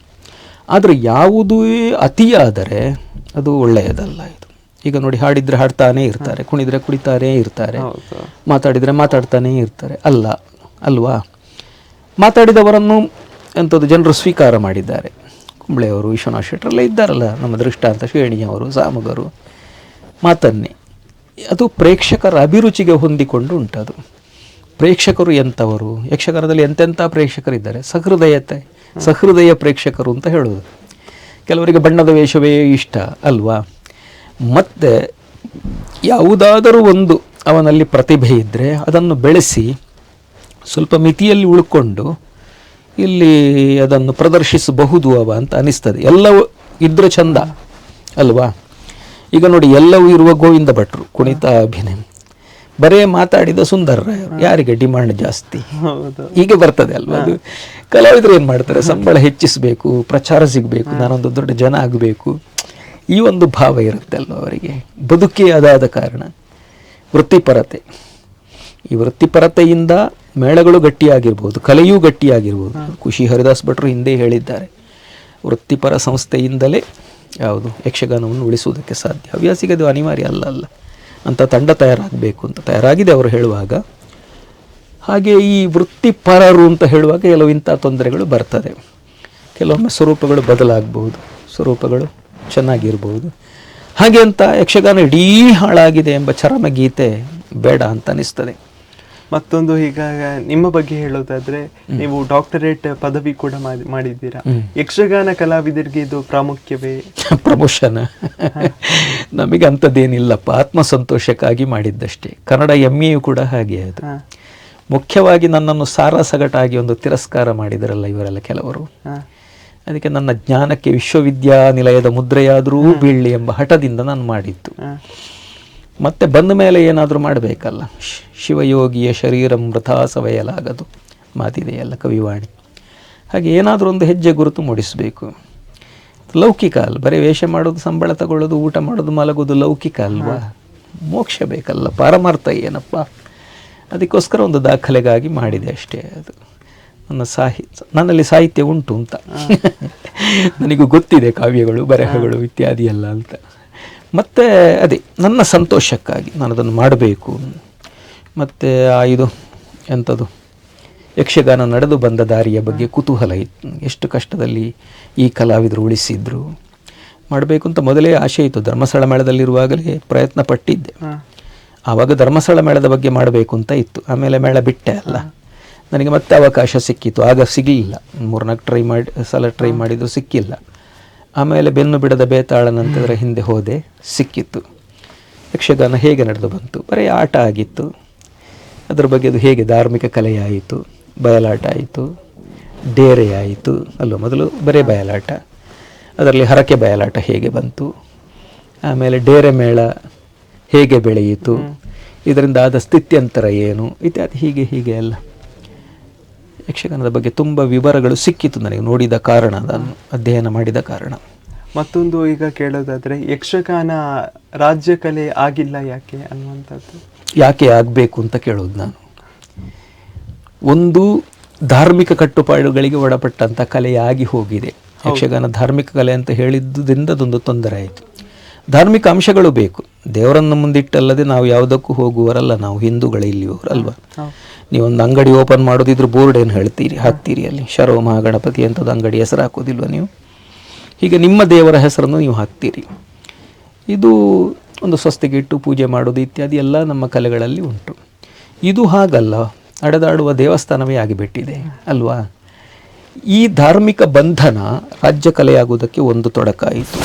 ಆದರೆ ಯಾವುದೂ ಅತಿಯಾದರೆ ಅದು ಒಳ್ಳೆಯದಲ್ಲ ಇದು. ಈಗ ನೋಡಿ ಹಾಡಿದ್ರೆ ಹಾಡ್ತಾನೇ ಇರ್ತಾರೆ ಕುಣಿದ್ರೆ ಕುಣಿತಾನೇ ಇರ್ತಾರೆ ಮಾತಾಡಿದರೆ ಮಾತಾಡ್ತಾನೇ ಇರ್ತಾರೆ. ಅಲ್ಲ ಅಲ್ವಾ? ಮಾತಾಡಿದವರನ್ನು ಎಂಥದ್ದು ಜನರು ಸ್ವೀಕಾರ ಮಾಡಿದ್ದಾರೆ. ಕುಂಬಳೆಯವರು ವಿಶ್ವನಾಥ್ ಶೆಟ್ಟರೆಲ್ಲ ಇದ್ದಾರಲ್ಲ ನಮ್ಮ ದೃಷ್ಟಾಂತ ಶ್ರೇಣಿಯವರು ಸಾಮಗರು. ಮಾತನ್ನೇ ಅದು ಪ್ರೇಕ್ಷಕರ ಅಭಿರುಚಿಗೆ ಹೊಂದಿಕೊಂಡು ಉಂಟದು. ಪ್ರೇಕ್ಷಕರು ಎಂಥವರು? ಯಕ್ಷಗಾನದಲ್ಲಿ ಎಂತೆಂಥ ಪ್ರೇಕ್ಷಕರಿದ್ದಾರೆ? ಸಹೃದಯತೆ ಸಹೃದಯ ಪ್ರೇಕ್ಷಕರು ಅಂತ ಹೇಳೋದು ಕೆಲವರಿಗೆ ಬಣ್ಣದ ವೇಷವೇ ಇಷ್ಟ ಅಲ್ವಾ? ಮತ್ತು ಯಾವುದಾದರೂ ಒಂದು ಅವನಲ್ಲಿ ಪ್ರತಿಭೆ ಇದ್ದರೆ ಅದನ್ನು ಬೆಳೆಸಿ ಸ್ವಲ್ಪ ಮಿತಿಯಲ್ಲಿ ಉಳ್ಕೊಂಡು ಇಲ್ಲಿ ಅದನ್ನು ಪ್ರದರ್ಶಿಸಬಹುದು ಅವ ಅಂತ ಅನಿಸ್ತದೆ. ಎಲ್ಲವೂ ಇದ್ರೆ ಚಂದ ಅಲ್ವಾ? ಈಗ ನೋಡಿ ಎಲ್ಲವೂ ಇರುವ ಗೋವಿಂದ ಭಟ್ರು ಕುಣಿತ ಅಭಿನಯ. ಬರೇ ಮಾತಾಡಿದ ಸುಂದರ ಯಾರಿಗೆ ಡಿಮಾಂಡ್ ಜಾಸ್ತಿ? ಹೀಗೆ ಬರ್ತದೆ ಅಲ್ವಾ ಅದು? ಕಲಾವಿದರು ಏನು ಮಾಡ್ತಾರೆ? ಸಂಬಳ ಹೆಚ್ಚಿಸಬೇಕು ಪ್ರಚಾರ ಸಿಗಬೇಕು ನಾನೊಂದು ದೊಡ್ಡ ಜನ ಆಗಬೇಕು. ಈ ಒಂದು ಭಾವ ಇರುತ್ತೆ ಅಲ್ವಾ ಅವರಿಗೆ? ಬದುಕೇ ಅದಾದ ಕಾರಣ. ವೃತ್ತಿಪರತೆ. ಈ ವೃತ್ತಿಪರತೆಯಿಂದ ಮೇಳಗಳು ಗಟ್ಟಿಯಾಗಿರ್ಬೋದು ಕಲೆಯೂ ಗಟ್ಟಿಯಾಗಿರ್ಬೋದು. ಖುಷಿ ಹರಿದಾಸ್ ಭಟ್ರು ಹಿಂದೆ ಹೇಳಿದ್ದಾರೆ. ವೃತ್ತಿಪರ ಸಂಸ್ಥೆಯಿಂದಲೇ ಯಾವುದು ಯಕ್ಷಗಾನವನ್ನು ಉಳಿಸುವುದಕ್ಕೆ ಸಾಧ್ಯ. ಹವ್ಯಾಸಿಗೆ ಅದು ಅನಿವಾರ್ಯ ಅಲ್ಲ ಅಲ್ಲ. ಅಂತ ತಂಡ ತಯಾರಾಗಬೇಕು ಅಂತ ತಯಾರಾಗಿದೆ ಅವರು ಹೇಳುವಾಗ. ಹಾಗೆ ಈ ವೃತ್ತಿಪರರು ಅಂತ ಹೇಳುವಾಗ ಕೆಲವು ಇಂಥ ತೊಂದರೆಗಳು ಬರ್ತದೆ. ಕೆಲವೊಮ್ಮೆ ಸ್ವರೂಪಗಳು ಬದಲಾಗಬಹುದು ಸ್ವರೂಪಗಳು ಚೆನ್ನಾಗಿರ್ಬೋದು. ಹಾಗೆ ಅಂತ ಯಕ್ಷಗಾನ ಇಡೀ ಹಾಳಾಗಿದೆ ಎಂಬ ಚರಮ ಗೀತೆ ಬೇಡ ಅಂತ ಅನಿಸ್ತದೆ. ಮತ್ತೊಂದು ಈಗ ನಿಮ್ಮ ಬಗ್ಗೆ ಹೇಳೋದಾದ್ರೆ ನೀವು ಡಾಕ್ಟರೇಟ್ ಪದವಿ ಕೂಡ ಮಾಡಿ- ಮಾಡಿದ್ದೀರಾ? ಯಕ್ಷಗಾನ ಕಲಾವಿದರಿಗೆ ಇದು ಪ್ರಾಮುಖ್ಯವೇ? ಪ್ರಮೋಷನ್. ನಮಗೆ ಅಂಥದ್ದೇನಿಲ್ಲಪ್ಪ ಆತ್ಮಸಂತೋಷಕ್ಕಾಗಿ ಮಾಡಿದ್ದಷ್ಟೇ. ಕನ್ನಡ ಎಂ ಎ ಕೂಡ ಹಾಗೆ ಅದು. ಮುಖ್ಯವಾಗಿ ನನ್ನನ್ನು ಸಾರಾಸಗಟಾಗಿ ಒಂದು ತಿರಸ್ಕಾರ ಮಾಡಿದರಲ್ಲ ಇವರೆಲ್ಲ ಕೆಲವರು. ಅದಕ್ಕೆ ನನ್ನ ಜ್ಞಾನಕ್ಕೆ ವಿಶ್ವವಿದ್ಯಾನಿಲಯದ ಮುದ್ರೆಯಾದರೂ ಬೀಳಲಿ ಎಂಬ ಹಠದಿಂದ ನಾನು ಮಾಡಿದ್ದು. ಮತ್ತೆ ಬಂದ ಮೇಲೆ ಏನಾದರೂ ಮಾಡಬೇಕಲ್ಲ? ಶಿವಯೋಗಿಯ ಶರೀರ ಮೃತ ಸವೆಯಲಾಗದು. ಮಾತಿದೆಯಲ್ಲ ಕವಿವಾಣಿ. ಹಾಗೆ ಏನಾದರೂ ಒಂದು ಹೆಜ್ಜೆ ಗುರುತು ಮೂಡಿಸಬೇಕು. ಲೌಕಿಕ ಅಲ್ಲ ಬರೀ ವೇಷ ಮಾಡೋದು ಸಂಬಳ ತಗೊಳ್ಳೋದು ಊಟ ಮಾಡೋದು ಮಲಗೋದು ಲೌಕಿಕ ಅಲ್ವಾ? ಮೋಕ್ಷ ಬೇಕಲ್ಲ ಪಾರಮಾರ್ಥ ಏನಪ್ಪ? ಅದಕ್ಕೋಸ್ಕರ ಒಂದು ದಾಖಲೆಗಾಗಿ ಮಾಡಿದೆ ಅಷ್ಟೇ ಅದು. ನನ್ನ ಸಾಹಿತ್ಯ ನನ್ನಲ್ಲಿ ಸಾಹಿತ್ಯ ಉಂಟು ಅಂತ. ನನಗೂ ಗೊತ್ತಿದೆ ಕಾವ್ಯಗಳು ಬರಹಗಳು ಇತ್ಯಾದಿ ಎಲ್ಲ ಅಂತ. ಮತ್ತು ಅದೇ ನನ್ನ ಸಂತೋಷಕ್ಕಾಗಿ ನಾನು ಅದನ್ನು ಮಾಡಬೇಕು. ಮತ್ತು ಆ ಇದು ಎಂಥದ್ದು ಯಕ್ಷಗಾನ ನಡೆದು ಬಂದ ದಾರಿಯ ಬಗ್ಗೆ ಕುತೂಹಲ ಇತ್ತು. ಎಷ್ಟು ಕಷ್ಟದಲ್ಲಿ ಈ ಕಲಾವಿದರು ಉಳಿಸಿದ್ರು. ಮಾಡಬೇಕು ಅಂತ ಮೊದಲೇ ಆಸೆ ಇತ್ತು. ಧರ್ಮಸ್ಥಳ ಮೇಳದಲ್ಲಿರುವಾಗಲೇ ಪ್ರಯತ್ನ ಪಟ್ಟಿದ್ದೆ. ಆವಾಗ ಧರ್ಮಸ್ಥಳ ಮೇಳದ ಬಗ್ಗೆ ಮಾಡಬೇಕು ಅಂತ ಇತ್ತು. ಆಮೇಲೆ ಮೇಳ ಬಿಟ್ಟೆ ಅಲ್ಲ. ನನಗೆ ಮತ್ತೆ ಅವಕಾಶ ಸಿಕ್ಕಿತ್ತು ಆಗ ಸಿಗಲಿಲ್ಲ. ಮೂರ್ನಾಲ್ಕು ಟ್ರೈ ಮಾಡಿ ಸಲ ಟ್ರೈ ಮಾಡಿದರೂ ಸಿಕ್ಕಿಲ್ಲ. ಆಮೇಲೆ ಬೆನ್ನು ಬಿಡದ ಬೇತಾಳ ನಂತರ ಹಿಂದೆ ಹೋದೆ. ಸಿಕ್ಕಿತ್ತು ಯಕ್ಷಗಾನ ಹೇಗೆ ನಡೆದು ಬಂತು? ಬರೀ ಆಟ ಆಗಿತ್ತು. ಅದರ ಬಗ್ಗೆ ಅದು ಹೇಗೆ ಧಾರ್ಮಿಕ ಕಲೆಯಾಯಿತು? ಬಯಲಾಟ ಆಯಿತು. ಡೇರೆ ಆಯಿತು. ಅಲ್ಲೋ ಮೊದಲು ಬರೇ ಬಯಲಾಟ. ಅದರಲ್ಲಿ ಹರಕೆ ಬಯಲಾಟ ಹೇಗೆ ಬಂತು? ಆಮೇಲೆ ಡೇರೆ ಮೇಳ ಹೇಗೆ ಬೆಳೆಯಿತು? ಇದರಿಂದ ಆದ ಸ್ಥಿತ್ಯಂತರ ಏನು? ಇತ್ಯಾದಿ ಹೀಗೆ ಹೀಗೆ ಎಲ್ಲ. ಯಕ್ಷಗಾನದ ಬಗ್ಗೆ ತುಂಬ ವಿವರಗಳು ಸಿಕ್ಕಿತ್ತು ನನಗೆ ನೋಡಿದ ಕಾರಣ ಅದನ್ನು ಅಧ್ಯಯನ ಮಾಡಿದ ಕಾರಣ. ಮತ್ತೊಂದು ಈಗ ಕೇಳೋದಾದರೆ ಯಕ್ಷಗಾನ ರಾಜ್ಯ ಕಲೆ ಆಗಿಲ್ಲ ಯಾಕೆ ಅನ್ನುವಂಥದ್ದು? ಯಾಕೆ ಆಗಬೇಕು ಅಂತ ಕೇಳೋದು ನಾನು. ಒಂದು ಧಾರ್ಮಿಕ ಕಟ್ಟುಪಾಡುಗಳಿಗೆ ಒಳಪಟ್ಟಂಥ ಕಲೆಯಾಗಿ ಹೋಗಿದೆ. ಯಕ್ಷಗಾನ ಧಾರ್ಮಿಕ ಕಲೆ ಅಂತ ಹೇಳಿದ್ದುದರಿಂದ ಅದೊಂದು ತೊಂದರೆ ಆಯಿತು. ಧಾರ್ಮಿಕ ಅಂಶಗಳು ಬೇಕು. ದೇವರನ್ನು ಮುಂದಿಟ್ಟಲ್ಲದೆ ನಾವು ಯಾವುದಕ್ಕೂ ಹೋಗುವರಲ್ಲ ನಾವು ಹಿಂದೂಗಳೇ ಇಲ್ಲಿಯವರಲ್ವಾ ನೀವೊಂದು ಅಂಗಡಿ ಓಪನ್ ಮಾಡೋದಿದ್ರು ಬೋರ್ಡ್ ಏನು ಹೇಳ್ತೀರಿ? ಹಾಕ್ತೀರಿ ಅಲ್ಲಿ. ಶರವ ಮಹಾಗಣಪತಿ ಅಂಥದ್ದು ಅಂಗಡಿ ಹೆಸರು ಹಾಕೋದಿಲ್ವ ನೀವು? ಹೀಗೆ ನಿಮ್ಮ ದೇವರ ಹೆಸರನ್ನು ನೀವು ಹಾಕ್ತೀರಿ. ಇದು ಒಂದು ಸ್ವಸ್ತಿಗೆ ಇಟ್ಟು ಪೂಜೆ ಮಾಡೋದು ಇತ್ಯಾದಿ ಎಲ್ಲ ನಮ್ಮ ಕಲೆಗಳಲ್ಲಿ ಉಂಟು. ಇದು ಹಾಗಲ್ಲ. ನಡೆದಾಡುವ ದೇವಸ್ಥಾನವೇ ಆಗಿಬಿಟ್ಟಿದೆ, ಅಲ್ವಾ? ಈ ಧಾರ್ಮಿಕ ಬಂಧನ ರಾಜ್ಯ ಕಲೆಯಾಗುವುದಕ್ಕೆ ಒಂದು ತೊಡಕಾಯಿತು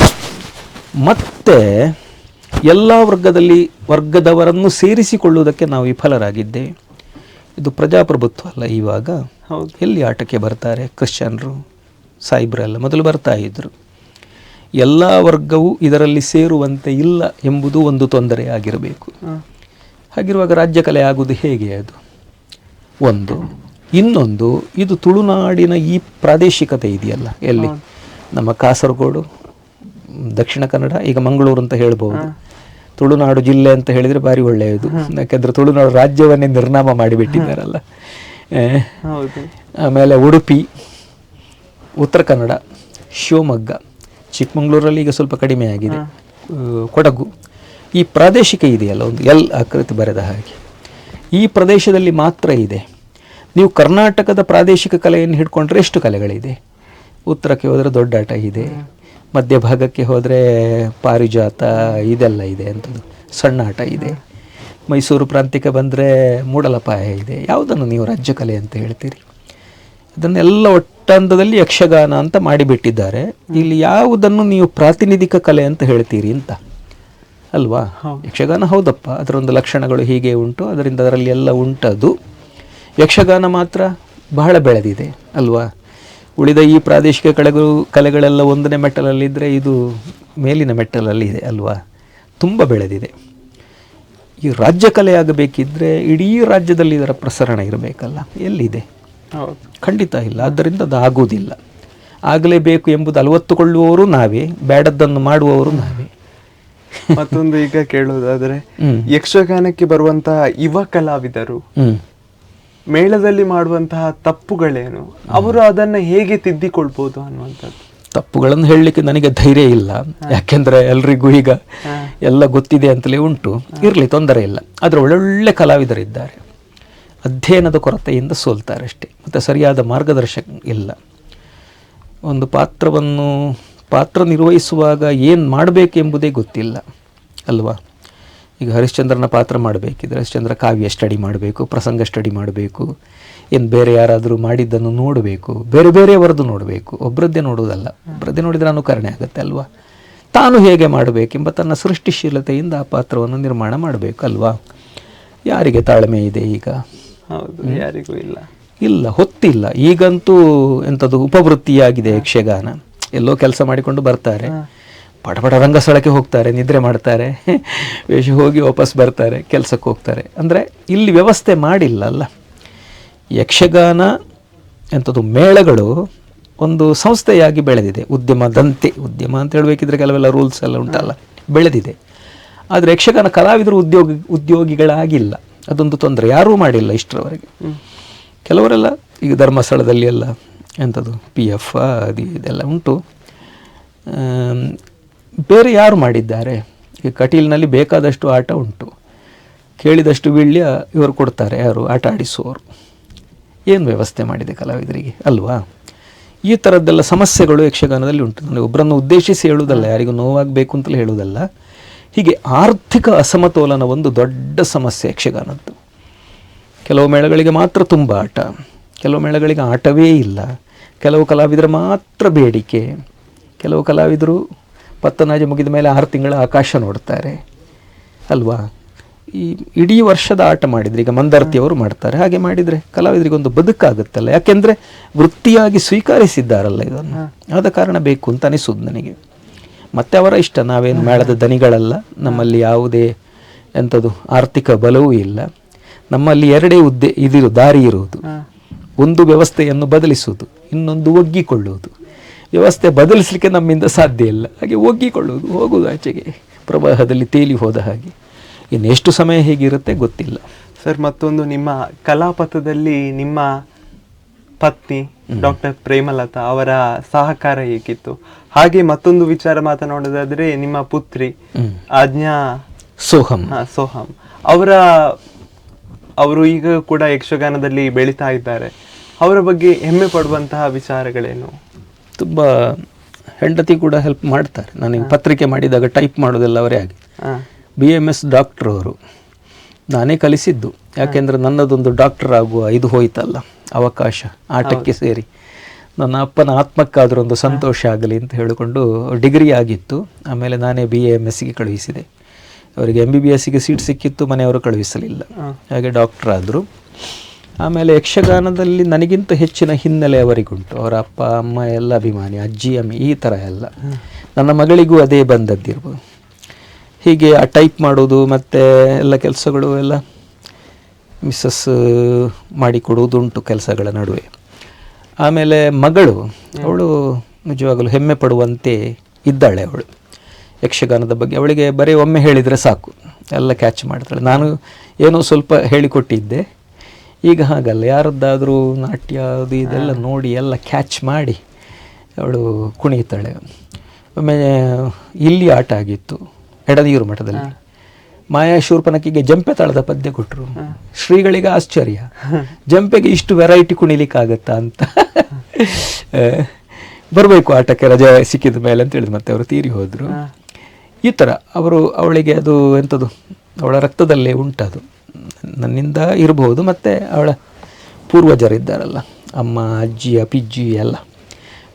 ಮತ್ತೆ ಎಲ್ಲ ವರ್ಗದಲ್ಲಿ, ವರ್ಗದವರನ್ನು ಸೇರಿಸಿಕೊಳ್ಳುವುದಕ್ಕೆ ನಾವು ವಿಫಲರಾಗಿದ್ದೇವೆ ಇದು ಪ್ರಜಾಪ್ರಭುತ್ವ ಅಲ್ಲ ಇವಾಗ. ಹೌದು. ಎಲ್ಲಿ ಆಟಕ್ಕೆ ಬರ್ತಾರೆ? ಕ್ರಿಶ್ಚಿಯನ್ರು ಸಾಯಿಬ್ರೆಲ್ಲ ಮೊದಲು ಬರ್ತಾ ಇದ್ದರು ಎಲ್ಲ ವರ್ಗವೂ ಇದರಲ್ಲಿ ಸೇರುವಂತೆ ಇಲ್ಲ ಎಂಬುದು ಒಂದು ತೊಂದರೆ ಆಗಿರಬೇಕು. ಹಾಗಿರುವಾಗ ರಾಜ್ಯ ಕಲೆ ಆಗುವುದು ಹೇಗೆ ಅದು? ಒಂದು ಇನ್ನೊಂದು ಇದು ತುಳುನಾಡಿನ ಈ ಪ್ರಾದೇಶಿಕತೆ ಇದೆಯಲ್ಲ ಎಲ್ಲಿ? ನಮ್ಮ ಕಾಸರಗೋಡು ದಕ್ಷಿಣ ಕನ್ನಡ ಈಗ ಮಂಗಳೂರು ಅಂತ ಹೇಳ್ಬೋದು. ತುಳುನಾಡು ಜಿಲ್ಲೆ ಅಂತ ಹೇಳಿದರೆ ಭಾರಿ ಒಳ್ಳೆಯದು. ಯಾಕೆಂದರೆ ತುಳುನಾಡು ರಾಜ್ಯವನ್ನೇ ನಿರ್ನಾಮ ಮಾಡಿಬಿಟ್ಟಿದ್ದಾರಲ್ಲ. ಆಮೇಲೆ ಉಡುಪಿ ಉತ್ತರ ಕನ್ನಡ ಶಿವಮೊಗ್ಗ ಚಿಕ್ಕಮಂಗ್ಳೂರಲ್ಲಿ ಈಗ ಸ್ವಲ್ಪ ಕಡಿಮೆ ಆಗಿದೆ. ಕೊಡಗು. ಈ ಪ್ರಾದೇಶಿಕ ಇದೆಯಲ್ಲ ಒಂದು ಎಲ್ ಆಕೃತಿ ಬರೆದ ಹಾಗೆ. ಈ ಪ್ರದೇಶದಲ್ಲಿ ಮಾತ್ರ ಇದೆ. ನೀವು ಕರ್ನಾಟಕದ ಪ್ರಾದೇಶಿಕ ಕಲೆಯನ್ನು ಹಿಡ್ಕೊಂಡ್ರೆ ಎಷ್ಟು ಕಲೆಗಳಿದೆ? ಉತ್ತರಕ್ಕೆ ಹೋದರೆ ದೊಡ್ಡಾಟ ಇದೆ. ಮಧ್ಯಭಾಗಕ್ಕೆ ಹೋದರೆ ಪಾರಿಜಾತ ಇದೆಲ್ಲ ಇದೆ ಅಂಥದ್ದು ಸಣ್ಣ ಆಟ ಇದೆ. ಮೈಸೂರು ಪ್ರಾಂತ್ಯಕ್ಕೆ ಬಂದರೆ ಮೂಡಲಪಾಯ ಇದೆ. ಯಾವುದನ್ನು ನೀವು ರಾಜ್ಯಕಲೆ ಅಂತ ಹೇಳ್ತೀರಿ? ಇದನ್ನೆಲ್ಲ ಒಟ್ಟಂದದಲ್ಲಿ ಯಕ್ಷಗಾನ ಅಂತ ಮಾಡಿಬಿಟ್ಟಿದ್ದಾರೆ. ಇಲ್ಲಿ ಯಾವುದನ್ನು ನೀವು ಪ್ರಾತಿನಿಧಿಕ ಕಲೆ ಅಂತ ಹೇಳ್ತೀರಿ ಅಂತ? ಅಲ್ವಾ? ಯಕ್ಷಗಾನ ಹೌದಪ್ಪ. ಅದರೊಂದು ಲಕ್ಷಣಗಳು ಹೀಗೆ ಉಂಟು. ಅದರಿಂದ ಅದರಲ್ಲಿ ಎಲ್ಲ ಉಂಟದು. ಯಕ್ಷಗಾನ ಮಾತ್ರ ಬಹಳ ಬೆಳೆದಿದೆ. ಅಲ್ವಾ? ಉಳಿದ ಈ ಪ್ರಾದೇಶಿಕ ಕಲೆಗಳು ಕಲೆಗಳೆಲ್ಲ ಒಂದನೇ ಮೆಟ್ಟಲಲ್ಲಿದ್ದರೆ ಇದು ಮೇಲಿನ ಮೆಟ್ಟಲಲ್ಲಿದೆ ಅಲ್ವಾ? ತುಂಬ ಬೆಳೆದಿದೆ. ಈ ರಾಜ್ಯ ಕಲೆ ಆಗಬೇಕಿದ್ರೆ ಇಡೀ ರಾಜ್ಯದಲ್ಲಿ ಇದರ ಪ್ರಸರಣ ಇರಬೇಕಲ್ಲ? ಎಲ್ಲಿದೆ? ಖಂಡಿತ ಇಲ್ಲ. ಆದ್ದರಿಂದ ಅದು ಆಗುವುದಿಲ್ಲ. ಆಗಲೇಬೇಕು ಎಂಬುದು ಅಲವತ್ತುಕೊಳ್ಳುವವರು ನಾವೇ ಬೇಡದ್ದನ್ನು ಮಾಡುವವರು ನಾವೇ. ಮತ್ತೊಂದು ಈಗ ಕೇಳುವುದಾದರೆ. ಯಕ್ಷಗಾನಕ್ಕೆ ಬರುವಂತಹ ಯುವ ಕಲಾವಿದರು ಮೇಳದಲ್ಲಿ ಮಾಡುವಂತಹ ತಪ್ಪುಗಳೇನು? ಅವರು ಅದನ್ನ ಹೇಗೆ ತಿದ್ದಿಕೊಳ್ಬಹುದು ಅನ್ನುವಂಥದ್ದು. ತಪ್ಪುಗಳನ್ನು ಹೇಳಲಿಕ್ಕೆ ನನಗೆ ಧೈರ್ಯ ಇಲ್ಲ. ಯಾಕೆಂದ್ರೆ ಎಲ್ರಿಗೂ ಈಗ ಎಲ್ಲ ಗೊತ್ತಿದೆ ಅಂತಲೇ ಉಂಟು. ಇರಲಿ ತೊಂದರೆ ಇಲ್ಲ. ಆದರೆ ಒಳ್ಳೊಳ್ಳೆ ಕಲಾವಿದರಿದ್ದಾರೆ. ಅಧ್ಯಯನದ ಕೊರತೆಯಿಂದ ಸೋಲ್ತಾರೆ ಅಷ್ಟೇ. ಮತ್ತು ಸರಿಯಾದ ಮಾರ್ಗದರ್ಶಕ ಇಲ್ಲ. ಒಂದು ಪಾತ್ರವನ್ನು ಪಾತ್ರ ನಿರ್ವಹಿಸುವಾಗ ಏನು ಮಾಡಬೇಕೆಂಬುದೇ ಗೊತ್ತಿಲ್ಲ. ಅಲ್ವಾ? ಈಗ ಹರಿಶ್ಚಂದ್ರನ ಪಾತ್ರ ಮಾಡಬೇಕಿದ್ರೆ ಹರಿಶ್ಚಂದ್ರ ಕಾವ್ಯ ಸ್ಟಡಿ ಮಾಡಬೇಕು ಪ್ರಸಂಗ ಸ್ಟಡಿ ಮಾಡಬೇಕು ಏನು ಬೇರೆ ಯಾರಾದರೂ ಮಾಡಿದ್ದನ್ನು ನೋಡಬೇಕು ಬೇರೆ ಬೇರೆಯವರದ್ದು ನೋಡಬೇಕು ಒಬ್ಬರದ್ದೇ ನೋಡೋದಲ್ಲ ಒಬ್ಬರದ್ದೇ ನೋಡಿದರೆ ಅನುಕರಣೆ ಆಗುತ್ತೆ ಅಲ್ವಾ? ತಾನು ಹೇಗೆ ಮಾಡಬೇಕೆಂಬ ತನ್ನ ಸೃಷ್ಟಿಶೀಲತೆಯಿಂದ ಆ ಪಾತ್ರವನ್ನು ನಿರ್ಮಾಣ ಮಾಡಬೇಕು ಅಲ್ವಾ? ಯಾರಿಗೆ ತಾಳ್ಮೆ ಇದೆ ಈಗ? ಹೌದು ಯಾರಿಗೂ ಇಲ್ಲ. ಇಲ್ಲ ಹೊತ್ತಿಲ್ಲ. ಈಗಂತೂ ಎಂಥದ್ದು ಉಪವೃತ್ತಿಯಾಗಿದೆ ಯಕ್ಷಗಾನ. ಎಲ್ಲೋ ಕೆಲಸ ಮಾಡಿಕೊಂಡು ಬರ್ತಾರೆ. ಪಟಪಟ ರಂಗಸ್ಥಳಕ್ಕೆ ಹೋಗ್ತಾರೆ ನಿದ್ರೆ ಮಾಡ್ತಾರೆ ವೇಷ ಹೋಗಿ ವಾಪಸ್ ಬರ್ತಾರೆ ಕೆಲಸಕ್ಕೆ ಹೋಗ್ತಾರೆ. ಅಂದರೆ ಇಲ್ಲಿ ವ್ಯವಸ್ಥೆ ಮಾಡಿಲ್ಲ ಅಲ್ಲ. ಯಕ್ಷಗಾನ ಎಂಥದ್ದು ಮೇಳಗಳು ಒಂದು ಸಂಸ್ಥೆಯಾಗಿ ಬೆಳೆದಿದೆ. ಉದ್ಯಮದಂತೆ ಉದ್ಯಮ ಅಂತ ಹೇಳಬೇಕಿದ್ರೆ ಕೆಲವೆಲ್ಲ ರೂಲ್ಸ್ ಎಲ್ಲ ಉಂಟಲ್ಲ ಬೆಳೆದಿದೆ. ಆದರೆ ಯಕ್ಷಗಾನ ಕಲಾವಿದರು ಉದ್ಯೋಗಿ ಉದ್ಯೋಗಿಗಳಾಗಿಲ್ಲ. ಅದೊಂದು ತೊಂದರೆ. ಯಾರೂ ಮಾಡಿಲ್ಲ ಇಷ್ಟರವರೆಗೆ. ಕೆಲವರೆಲ್ಲ ಈಗ ಧರ್ಮಸ್ಥಳದಲ್ಲಿ ಎಲ್ಲ ಎಂಥದ್ದು ಪಿ ಎಫ್ ಅದು ಇದೆಲ್ಲ ಉಂಟು. ಬೇರೆ ಯಾರು ಮಾಡಿದ್ದಾರೆ? ಈ ಕಟೀಲಿನಲ್ಲಿ ಬೇಕಾದಷ್ಟು ಆಟ ಉಂಟು. ಕೇಳಿದಷ್ಟು ವೀಳ್ಯ ಇವರು ಕೊಡ್ತಾರೆ, ಯಾರು? ಆಟ ಆಡಿಸುವವರು. ಏನು ವ್ಯವಸ್ಥೆ ಮಾಡಿದೆ ಕಲಾವಿದರಿಗೆ? ಅಲ್ವಾ? ಈ ಥರದ್ದೆಲ್ಲ ಸಮಸ್ಯೆಗಳು ಯಕ್ಷಗಾನದಲ್ಲಿ ಉಂಟು. ನನಗೆ ಒಬ್ಬರನ್ನು ಉದ್ದೇಶಿಸಿ ಹೇಳುವುದಲ್ಲ, ಯಾರಿಗೂ ನೋವಾಗಬೇಕು ಅಂತಲೇ ಹೇಳುವುದಲ್ಲ. ಹೀಗೆ ಆರ್ಥಿಕ ಅಸಮತೋಲನ ಒಂದು ದೊಡ್ಡ ಸಮಸ್ಯೆ ಯಕ್ಷಗಾನದ್ದು. ಕೆಲವು ಮೇಳಗಳಿಗೆ ಮಾತ್ರ ತುಂಬ ಆಟ. ಕೆಲವು ಮೇಳಗಳಿಗೆ ಆಟವೇ ಇಲ್ಲ. ಕೆಲವು ಕಲಾವಿದರ ಮಾತ್ರ ಬೇಡಿಕೆ. ಕೆಲವು ಕಲಾವಿದರು ಪತ್ತನಾಜಿ ಮುಗಿದ ಮೇಲೆ ಆರು ತಿಂಗಳ ಆಕಾಶ ನೋಡ್ತಾರೆ. ಅಲ್ವಾ? ಈ ಇಡೀ ವರ್ಷದ ಆಟ ಮಾಡಿದರೆ ಈಗ ಮಂದಾರ್ತಿಯವರು ಮಾಡ್ತಾರೆ ಹಾಗೆ ಮಾಡಿದರೆ ಕಲಾವಿದರಿಗೆ ಒಂದು ಬದುಕಾಗುತ್ತಲ್ಲ. ಯಾಕೆಂದರೆ ವೃತ್ತಿಯಾಗಿ ಸ್ವೀಕರಿಸಿದ್ದಾರಲ್ಲ ಇದನ್ನು. ಆದ ಕಾರಣ ಬೇಕು ಅಂತ ಅನಿಸೋದು ನನಗೆ. ಮತ್ತೆ ಅವರ ಇಷ್ಟ ನಾವೇನು ಮೇಳದ ದನಿಗಳಲ್ಲ. ನಮ್ಮಲ್ಲಿ ಯಾವುದೇ ಎಂಥದ್ದು ಆರ್ಥಿಕ ಬಲವೂ ಇಲ್ಲ. ನಮ್ಮಲ್ಲಿ ಎರಡೇ ಉದ್ದೆ ಇದಿರು ದಾರಿ ಇರುವುದು. ಒಂದು ವ್ಯವಸ್ಥೆಯನ್ನು ಬದಲಿಸುವುದು ಇನ್ನೊಂದು ಒಗ್ಗಿಕೊಳ್ಳುವುದು. ವ್ಯವಸ್ಥೆ ಬದಲಿಸಲಿಕ್ಕೆ ನಮ್ಮಿಂದ ಸಾಧ್ಯ ಇಲ್ಲ. ಹಾಗೆ ಒಗ್ಗಿಕೊಳ್ಳೋದು ಹೋಗುವುದು ಆಚೆಗೆ. ಪ್ರವಾಹದಲ್ಲಿ ತೇಲಿ ಹೋದ ಹಾಗೆ. ಇನ್ನೆಷ್ಟು ಸಮಯ ಹೇಗಿರುತ್ತೆ ಗೊತ್ತಿಲ್ಲ. ಸರ್ ಮತ್ತೊಂದು ನಿಮ್ಮ ಕಲಾಪಥದಲ್ಲಿ ನಿಮ್ಮ ಪತ್ನಿ ಡಾಕ್ಟರ್ ಪ್ರೇಮಲತಾ ಅವರ ಸಹಕಾರ ಹೇಗಿತ್ತು? ಹಾಗೆ ಮತ್ತೊಂದು ವಿಚಾರ ಮಾತನಾಡೋದಾದ್ರೆ ನಿಮ್ಮ ಪುತ್ರಿ ಆಜ್ಞಾ ಸೋಹಂ ಸೋಹಮ್. ಸೋಹಂ ಅವರ ಅವರು ಈಗ ಕೂಡ ಯಕ್ಷಗಾನದಲ್ಲಿ ಬೆಳೀತಾ ಇದ್ದಾರೆ. ಅವರ ಬಗ್ಗೆ ಹೆಮ್ಮೆ ಪಡುವಂತಹ ವಿಚಾರಗಳೇನು? ತುಂಬ ಹೆಂಡತಿ ಕೂಡ ಹೆಲ್ಪ್ ಮಾಡ್ತಾರೆ. ನನಗೆ ಪತ್ರಿಕೆ ಮಾಡಿದಾಗ ಟೈಪ್ ಮಾಡೋದೆಲ್ಲ ಅವರೇ ಆಗಿ ಬಿ ಎಂ ಎಸ್ ಡಾಕ್ಟ್ರ್ ಅವರು ನಾನೇ ಕಲಿಸಿದ್ದು. ಯಾಕೆಂದರೆ ನನ್ನದೊಂದು ಡಾಕ್ಟರ್ ಆಗುವ ಇದು ಹೋಯ್ತಲ್ಲ ಅವಕಾಶ ಆಟಕ್ಕೆ ಸೇರಿ. ನನ್ನ ಅಪ್ಪನ ಆತ್ಮಕ್ಕಾದರೂ ಒಂದು ಸಂತೋಷ ಆಗಲಿ ಅಂತ ಹೇಳಿಕೊಂಡು ಡಿಗ್ರಿ ಆಗಿತ್ತು. ಆಮೇಲೆ ನಾನೇ ಬಿ ಎ ಎಂ ಎಸ್ಸಿಗೆ ಕಳುಹಿಸಿದೆ. ಅವರಿಗೆ ಎಂ ಬಿ ಬಿ ಎಸ್ಸಿಗೆ ಸೀಟ್ ಸಿಕ್ಕಿತ್ತು ಮನೆಯವರು ಕಳುಹಿಸಲಿಲ್ಲ. ಹಾಗೆ ಡಾಕ್ಟರ್ ಆದರು. ಆಮೇಲೆ ಯಕ್ಷಗಾನದಲ್ಲಿ ನನಗಿಂತ ಹೆಚ್ಚಿನ ಹಿನ್ನೆಲೆ ಅವರಿಗುಂಟು. ಅವರ ಅಪ್ಪ, ಅಮ್ಮ ಎಲ್ಲ ಅಭಿಮಾನಿ, ಅಜ್ಜಿ, ಅಮ್ಮಿ, ಈ ಥರ ಎಲ್ಲ. ನನ್ನ ಮಗಳಿಗೂ ಅದೇ ಬಂದದ್ದಿರ್ಬೋದು. ಹೀಗೆ ಆ ಟೈಪ್ ಮಾಡೋದು ಮತ್ತು ಎಲ್ಲ ಕೆಲಸಗಳು ಎಲ್ಲ ಮಿಸ್ಸಸ್ ಮಾಡಿಕೊಡುವುದುಂಟು ಕೆಲಸಗಳ ನಡುವೆ. ಆಮೇಲೆ ಮಗಳು, ಅವಳು ನಿಜವಾಗಲೂ ಹೆಮ್ಮೆ ಪಡುವಂತೆ ಇದ್ದಾಳೆ ಅವಳು. ಯಕ್ಷಗಾನದ ಬಗ್ಗೆ ಅವಳಿಗೆ ಬರೀ ಒಮ್ಮೆ ಹೇಳಿದರೆ ಸಾಕು. ಎಲ್ಲ ಕ್ಯಾಚ್ ಮಾಡ್ತಾಳೆ. ನಾನು ಏನೋ ಸ್ವಲ್ಪ ಹೇಳಿಕೊಟ್ಟಿದ್ದೆ. ಈಗ ಹಾಗಲ್ಲ ಯಾರದ್ದಾದರೂ ನಾಟ್ಯ ಅದು ಇದೆಲ್ಲ ನೋಡಿ ಎಲ್ಲ ಕ್ಯಾಚ್ ಮಾಡಿ ಅವಳು ಕುಣಿತಾಳೆ ಆಮೇಲೆ ಇಲ್ಲಿ ಆಟ ಆಗಿತ್ತು ಎಡನೀರು ಮಠದಲ್ಲಿ. ಮಾಯಾ ಶೂರ್ಪನಕಿಗೆ ಜಂಪೆ ತಾಳದ ಪದ್ಯ ಕೊಟ್ಟರು ಶ್ರೀಗಳಿಗೆ ಆಶ್ಚರ್ಯ. ಜಂಪೆಗೆ ಇಷ್ಟು ವೆರೈಟಿ ಕುಣಿಲಿಕ್ಕಾಗತ್ತಾ ಅಂತ. ಬರಬೇಕು ಆಟಕ್ಕೆ ರಜೆ ಸಿಕ್ಕಿದ ಮೇಲೆ ಅಂತ ಹೇಳಿದ್ರು ಮತ್ತೆ ಅವರು ತೀರಿ ಹೋದರು. ಈ ಥರ ಅವರು ಅವಳಿಗೆ ಅದು ಎಂಥದ್ದು ಅವಳ ರಕ್ತದಲ್ಲೇ ಉಂಟದು. ನನ್ನಿಂದ ಇರಬಹುದು ಮತ್ತು ಅವಳ ಪೂರ್ವಜರಿದ್ದಾರಲ್ಲ ಅಮ್ಮ ಅಜ್ಜಿಯ ಪಿಜ್ಜಿ ಎಲ್ಲ.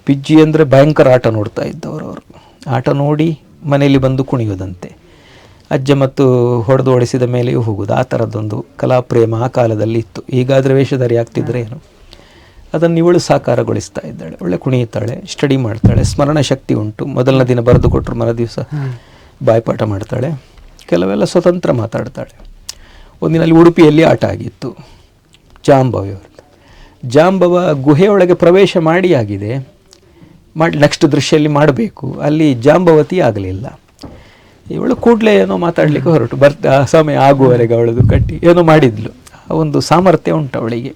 ಪಿಜ್ಜಿ ಅಂದರೆ ಭಯಂಕರ ಆಟ ನೋಡ್ತಾ ಇದ್ದವರು ಅವರು. ಆಟ ನೋಡಿ ಮನೆಯಲ್ಲಿ ಬಂದು ಕುಣಿಯೋದಂತೆ ಅಜ್ಜ ಮತ್ತು ಹೊಡೆದು ಓಡಿಸಿದ ಮೇಲೆಯೂ ಹೋಗುವುದು ಆ ಥರದ್ದೊಂದು ಕಲಾಪ್ರೇಮ ಆ ಕಾಲದಲ್ಲಿ ಇತ್ತು. ಈಗಾದರೆ ವೇಷಧಾರಿ ಆಗ್ತಿದ್ರೆ ಏನು? ಅದನ್ನು ಇವಳು ಸಾಕಾರಗೊಳಿಸ್ತಾ ಇದ್ದಾಳೆ. ಒಳ್ಳೆ ಕುಣಿಯುತ್ತಾಳೆ ಸ್ಟಡಿ ಮಾಡ್ತಾಳೆ ಸ್ಮರಣ ಶಕ್ತಿ ಉಂಟು. ಮೊದಲನೇ ದಿನ ಬರೆದು ಕೊಟ್ಟರು ಮರ ದಿವಸ ಬಾಯ್ಪಾಠ ಮಾಡ್ತಾಳೆ. ಕೆಲವೆಲ್ಲ ಸ್ವತಂತ್ರ ಮಾತಾಡ್ತಾಳೆ. ಒಂದಿನಲ್ಲಿ ಉಡುಪಿಯಲ್ಲಿ ಆಟ ಆಗಿತ್ತು. ಜಾಂಬವಿಯವ್ರದ್ದು ಜಾಂಬವ ಗುಹೆಯೊಳಗೆ ಪ್ರವೇಶ ಮಾಡಿ ಆಗಿದೆ. ಮಾಡಿ ನೆಕ್ಸ್ಟ್ ದೃಶ್ಯಲ್ಲಿ ಮಾಡಬೇಕು. ಅಲ್ಲಿ ಜಾಂಬವತಿ ಆಗಲಿಲ್ಲ. ಇವಳು ಕೂಡಲೇ ಏನೋ ಮಾತಾಡಲಿಕ್ಕೆ ಹೊರಟು. ಬರ್ತಾ, ಸಮಯ ಆಗುವವರೆಗೆ ಅವಳದು ಕಟ್ಟಿ ಏನೋ ಮಾಡಿದ್ಲು. ಒಂದು ಸಾಮರ್ಥ್ಯ ಉಂಟು ಅವಳಿಗೆ.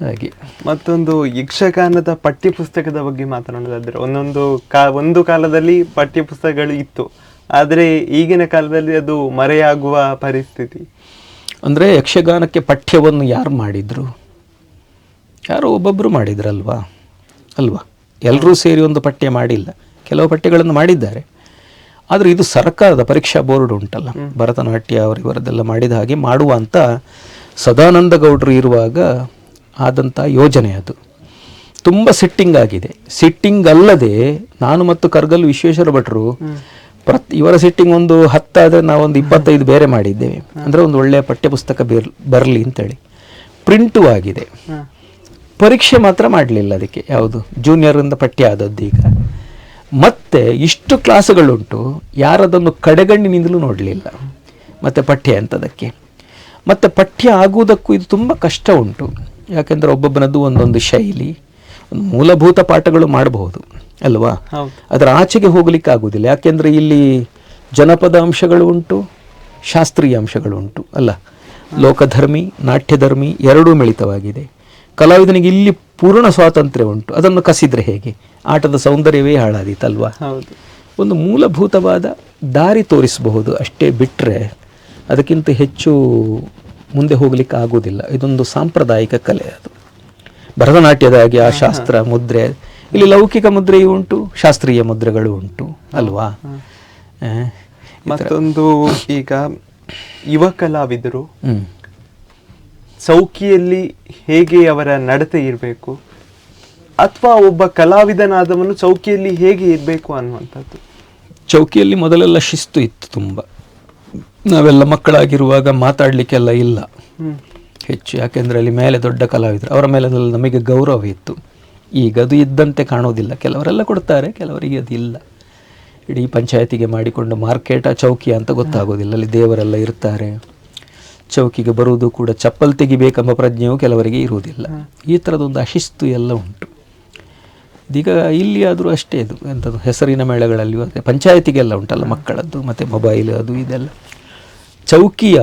ಹಾಗೆ. ಮತ್ತೊಂದು ಯಕ್ಷಗಾನದ ಪಠ್ಯಪುಸ್ತಕದ ಬಗ್ಗೆ ಮಾತನಾಡೋದಾದ್ರೆ, ಒಂದೊಂದು ಕಾ, ಒಂದು ಕಾಲದಲ್ಲಿ ಪಠ್ಯಪುಸ್ತಕಗಳು ಇತ್ತು. ಆದರೆ ಈಗಿನ ಕಾಲದಲ್ಲಿ ಅದು ಮರೆಯಾಗುವ ಪರಿಸ್ಥಿತಿ. ಅಂದರೆ ಯಕ್ಷಗಾನಕ್ಕೆ ಪಠ್ಯವನ್ನು ಯಾರು ಮಾಡಿದರು? ಯಾರೋ ಒಬ್ಬೊಬ್ಬರು ಮಾಡಿದ್ರಲ್ವಾ? ಅಲ್ವಾ? ಎಲ್ಲರೂ ಸೇರಿ ಒಂದು ಪಠ್ಯ ಮಾಡಿಲ್ಲ. ಕೆಲವು ಪಠ್ಯಗಳನ್ನು ಮಾಡಿದ್ದಾರೆ. ಆದರೆ ಇದು ಸರ್ಕಾರದ ಪರೀಕ್ಷಾ ಬೋರ್ಡ್ ಉಂಟಲ್ಲ. ಭರತನಾಟ್ಯ ಅವರಿವರದೆಲ್ಲ ಮಾಡಿದ ಹಾಗೆ ಮಾಡುವ ಅಂತ ಸದಾನಂದ ಗೌಡರು ಇರುವಾಗ ಆದಂಥ ಯೋಜನೆ ಅದು. ತುಂಬ ಸಿಟ್ಟಿಂಗ್ ಆಗಿದೆ. ಸಿಟ್ಟಿಂಗ್ ಅಲ್ಲದೆ ನಾನು ಮತ್ತು ಕರ್ಗಲ್ ವಿಶ್ವೇಶ್ವರ ಭಟ್ರು ಪ್ರತ್ ಇವರ ಸಿಟ್ಟಿಂಗ್ ಒಂದು ಹತ್ತಾದರೆ ನಾವೊಂದು ಇಪ್ಪತ್ತೈದು ಬೇರೆ ಮಾಡಿದ್ದೇವೆ. ಅಂದರೆ ಒಂದು ಒಳ್ಳೆಯ ಪಠ್ಯಪುಸ್ತಕ ಬೇರ್ ಬರಲಿ ಅಂತೇಳಿ. ಪ್ರಿಂಟು ಆಗಿದೆ. ಪರೀಕ್ಷೆ ಮಾತ್ರ ಮಾಡಲಿಲ್ಲ ಅದಕ್ಕೆ ಯಾವುದು? ಜೂನಿಯರಿಂದ ಪಠ್ಯ ಆದದ್ದು ಈಗ. ಮತ್ತೆ ಇಷ್ಟು ಕ್ಲಾಸುಗಳುಂಟು ಯಾರದನ್ನು ಕಡೆಗಣ್ಣಿನಿಂದಲೂ ನೋಡಲಿಲ್ಲ. ಮತ್ತು ಪಠ್ಯ ಅಂತದಕ್ಕೆ. ಮತ್ತು ಪಠ್ಯ ಆಗುವುದಕ್ಕೂ ಇದು ತುಂಬ ಕಷ್ಟ ಉಂಟು. ಯಾಕೆಂದರೆ ಒಬ್ಬೊಬ್ಬನದ್ದು ಒಂದೊಂದು ಶೈಲಿ ಒಂದು ಮೂಲಭೂತ ಪಾಠಗಳು ಮಾಡಬಹುದು. ಅಲ್ವಾ? ಅದರ ಆಚೆಗೆ ಹೋಗಲಿಕ್ಕೆ ಆಗುವುದಿಲ್ಲ. ಯಾಕೆಂದರೆ ಇಲ್ಲಿ ಜನಪದ ಅಂಶಗಳು ಉಂಟು ಶಾಸ್ತ್ರೀಯ ಅಂಶಗಳು ಉಂಟು ಅಲ್ಲ? ಲೋಕಧರ್ಮಿ ನಾಟ್ಯಧರ್ಮಿ ಎರಡೂ ಮಿಳಿತವಾಗಿದೆ. ಕಲಾವಿದನಿಗೆ ಇಲ್ಲಿ ಪೂರ್ಣ ಸ್ವಾತಂತ್ರ್ಯ ಉಂಟು. ಅದನ್ನು ಕಸಿದ್ರೆ ಹೇಗೆ? ಆಟದ ಸೌಂದರ್ಯವೇ ಹಾಳಾದೀತಲ್ವಾ ಒಂದು ಮೂಲಭೂತವಾದ ದಾರಿ ತೋರಿಸಬಹುದು ಅಷ್ಟೇ ಬಿಟ್ಟರೆ ಅದಕ್ಕಿಂತ ಹೆಚ್ಚು ಮುಂದೆ ಹೋಗಲಿಕ್ಕೆ ಆಗುವುದಿಲ್ಲ. ಇದೊಂದು ಸಾಂಪ್ರದಾಯಿಕ ಕಲೆ ಅದು. ಭರತನಾಟ್ಯದ ಹಾಗೆ ಆ ಶಾಸ್ತ್ರ ಮುದ್ರೆ ಇಲ್ಲಿ ಲೌಕಿಕ ಮುದ್ರೆಯೂ ಉಂಟು ಶಾಸ್ತ್ರೀಯ ಮುದ್ರೆಗಳು ಉಂಟು ಅಲ್ವಾ? ಮತ್ತೊಂದು ಈಗ ಯುವ ಕಲಾವಿದರು ಹ್ಮ್. ಚೌಕಿಯಲ್ಲಿ ಹೇಗೆ ಅವರ ನಡತೆ ಇರಬೇಕು ಅಥವಾ ಒಬ್ಬ ಕಲಾವಿದನಾದವನು ಚೌಕಿಯಲ್ಲಿ ಹೇಗೆ ಇರಬೇಕು ಅನ್ನುವಂಥದ್ದು? ಚೌಕಿಯಲ್ಲಿ ಮೊದಲೆಲ್ಲ ಶಿಸ್ತು ಇತ್ತು ತುಂಬ. ನಾವೆಲ್ಲ ಮಕ್ಕಳಾಗಿರುವಾಗ ಮಾತಾಡಲಿಕ್ಕೆಲ್ಲ ಇಲ್ಲ. ಹೆಚ್ಚು ಯಾಕೆಂದರೆ ಅಲ್ಲಿ ಮೇಲೆ ದೊಡ್ಡ ಕಲಾವಿದರು ಅವರ ಮೇಲೆ ನಮಗೆ ಗೌರವ ಇತ್ತು. ಈಗ ಅದು ಇದ್ದಂತೆ ಕಾಣೋದಿಲ್ಲ ಕೆಲವರೆಲ್ಲ ಕೊಡ್ತಾರೆ ಕೆಲವರಿಗೆ ಅದಿಲ್ಲ ಇಲ್ಲ. ಇಡೀ ಪಂಚಾಯತಿಗೆ ಮಾಡಿಕೊಂಡು ಮಾರ್ಕೆಟ ಚೌಕಿ ಅಂತ ಗೊತ್ತಾಗೋದಿಲ್ಲ. ಅಲ್ಲಿ ದೇವರೆಲ್ಲ ಇರ್ತಾರೆ. ಚೌಕಿಗೆ ಬರುವುದು ಕೂಡ ಚಪ್ಪಲ್ ತೆಗಿಬೇಕೆಂಬ ಪ್ರಜ್ಞೆಯು ಕೆಲವರಿಗೆ ಇರುವುದಿಲ್ಲ. ಈ ಥರದೊಂದು ಅಶಿಸ್ತು ಎಲ್ಲ ಉಂಟು. ಇದೀಗ ಇಲ್ಲಿ ಆದರೂ ಅಷ್ಟೇ ಇದು. ಎಂಥದ್ದು ಹೆಸರಿನ ಮೇಳಗಳಲ್ಲಿ ಅದೇ. ಪಂಚಾಯತಿಗೆಲ್ಲ ಉಂಟಲ್ಲ ಮಕ್ಕಳದ್ದು ಮತ್ತು ಮೊಬೈಲ್ ಅದು ಇದೆಲ್ಲ. ಚೌಕಿಯ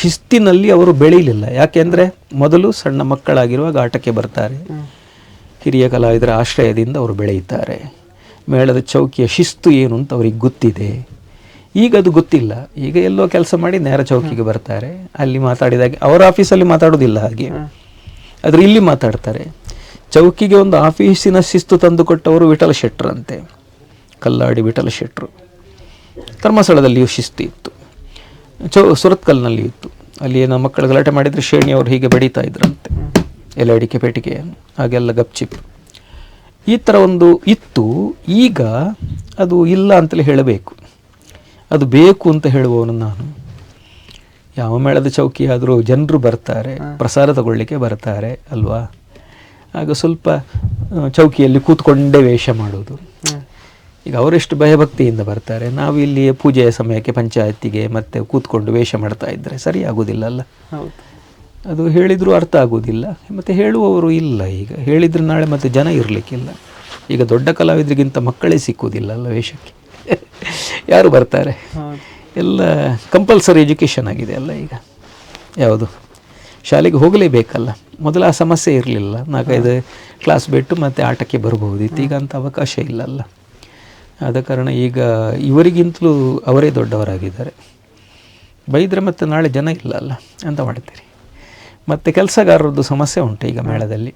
ಶಿಸ್ತಿನಲ್ಲಿ ಅವರು ಬೆಳೀಲಿಲ್ಲ. ಯಾಕೆಂದರೆ ಮೊದಲು ಸಣ್ಣ ಮಕ್ಕಳಾಗಿರುವಾಗ ಆಟಕ್ಕೆ ಬರ್ತಾರೆ. ಹಿರಿಯ ಕಲಾವಿದರ ಆಶ್ರಯದಿಂದ ಅವರು ಬೆಳೆಯುತ್ತಾರೆ. ಮೇಳದ ಚೌಕಿಯ ಶಿಸ್ತು ಏನು ಅಂತ ಅವ್ರಿಗೆ ಗೊತ್ತಿದೆ. ಈಗ ಅದು ಗೊತ್ತಿಲ್ಲ. ಈಗ ಎಲ್ಲೋ ಕೆಲಸ ಮಾಡಿ ನೇರ ಚೌಕಿಗೆ ಬರ್ತಾರೆ. ಅಲ್ಲಿ ಮಾತಾಡಿದಾಗ ಅವರ ಆಫೀಸಲ್ಲಿ ಮಾತಾಡೋದಿಲ್ಲ ಹಾಗೆ. ಆದರೆ ಇಲ್ಲಿ ಮಾತಾಡ್ತಾರೆ. ಚೌಕಿಗೆ ಒಂದು ಆಫೀಸಿನ ಶಿಸ್ತು ತಂದುಕೊಟ್ಟವರು ವಿಠಲ ಶೆಟ್ರಂತೆ ಕಲ್ಲಾಡಿ ವಿಠಲ ಶೆಟ್ರು ಧರ್ಮಸ್ಥಳದಲ್ಲಿಯೂ ಶಿಸ್ತು ಇತ್ತು. ಚೌ ಸುರತ್ಕಲ್ನಲ್ಲಿ ಇತ್ತು. ಅಲ್ಲಿ ಏನೋ ಮಕ್ಕಳು ಗಲಾಟೆ ಮಾಡಿದರೆ ಶೇಣಿ ಅವರು ಹೀಗೆ ಬಡಿತಾ ಇದ್ರಂತೆ. ಎಲೆ ಅಡಿಕೆ ಪೇಟಿಗೆ ಹಾಗೆಲ್ಲ ಗಪ್ಚಿಪ್. ಈ ಥರ ಒಂದು ಇತ್ತು. ಈಗ ಅದು ಇಲ್ಲ ಅಂತಲೇ ಹೇಳಬೇಕು. ಅದು ಬೇಕು ಅಂತ ಹೇಳುವವನು ನಾನು. ಯಾವ ಮೇಳದ ಚೌಕಿ ಆದರೂ ಜನರು ಬರ್ತಾರೆ ಪ್ರಸಾರ ತಗೊಳ್ಳಿಕ್ಕೆ ಬರ್ತಾರೆ ಅಲ್ವಾ? ಆಗ ಸ್ವಲ್ಪ ಚೌಕಿಯಲ್ಲಿ ಕೂತ್ಕೊಂಡೇ ವೇಷ ಮಾಡೋದು. ಈಗ ಅವರೆಷ್ಟು ಭಯಭಕ್ತಿಯಿಂದ ಬರ್ತಾರೆ. ನಾವು ಇಲ್ಲಿ ಪೂಜೆಯ ಸಮಯಕ್ಕೆ ಪಂಚಾಯತಿಗೆ ಮತ್ತೆ ಕೂತ್ಕೊಂಡು ವೇಷ ಮಾಡ್ತಾ ಇದ್ದರೆ ಸರಿ ಆಗೋದಿಲ್ಲ ಅಲ್ಲ? ಹೌದು. ಅದು ಹೇಳಿದರೂ ಅರ್ಥ ಆಗೋದಿಲ್ಲ ಮತ್ತು ಹೇಳುವವರು ಇಲ್ಲ ಈಗ. ಹೇಳಿದರೆ ನಾಳೆ ಮತ್ತೆ ಜನ ಇರಲಿಕ್ಕಿಲ್ಲ. ಈಗ ದೊಡ್ಡ ಕಲಾವಿದರಿಗಿಂತ ಮಕ್ಕಳೇ ಸಿಕ್ಕುವುದಿಲ್ಲ ಅಲ್ಲ ವೇಷಕ್ಕೆ. ಯಾರು ಬರ್ತಾರೆ? ಎಲ್ಲ ಕಂಪಲ್ಸರಿ ಎಜುಕೇಷನ್ ಆಗಿದೆ ಅಲ್ಲ ಈಗ. ಯಾವುದು? ಶಾಲೆಗೆ ಹೋಗಲೇಬೇಕಲ್ಲ. ಮೊದಲು ಆ ಸಮಸ್ಯೆ ಇರಲಿಲ್ಲ. ನಾಲ್ಕೈದು ಕ್ಲಾಸ್ ಬಿಟ್ಟು ಮತ್ತೆ ಆಟಕ್ಕೆ ಬರಬಹುದಿತ್ತು. ಈಗ ಅಂತ ಅವಕಾಶ ಇಲ್ಲಲ್ಲ. ಆದ ಕಾರಣ ಈಗ ಇವರಿಗಿಂತಲೂ ಅವರೇ ದೊಡ್ಡವರಾಗಿದ್ದಾರೆ. ಬೈದರೆ ಮತ್ತು ನಾಳೆ ಜನ ಇಲ್ಲ ಅಲ್ಲ ಅಂತ ಮಾಡ್ತೀರಿ ಮತ್ತು ಕೆಲಸಗಾರರದ್ದು ಸಮಸ್ಯೆ ಉಂಟು ಈಗ ಮೇಳದಲ್ಲಿ.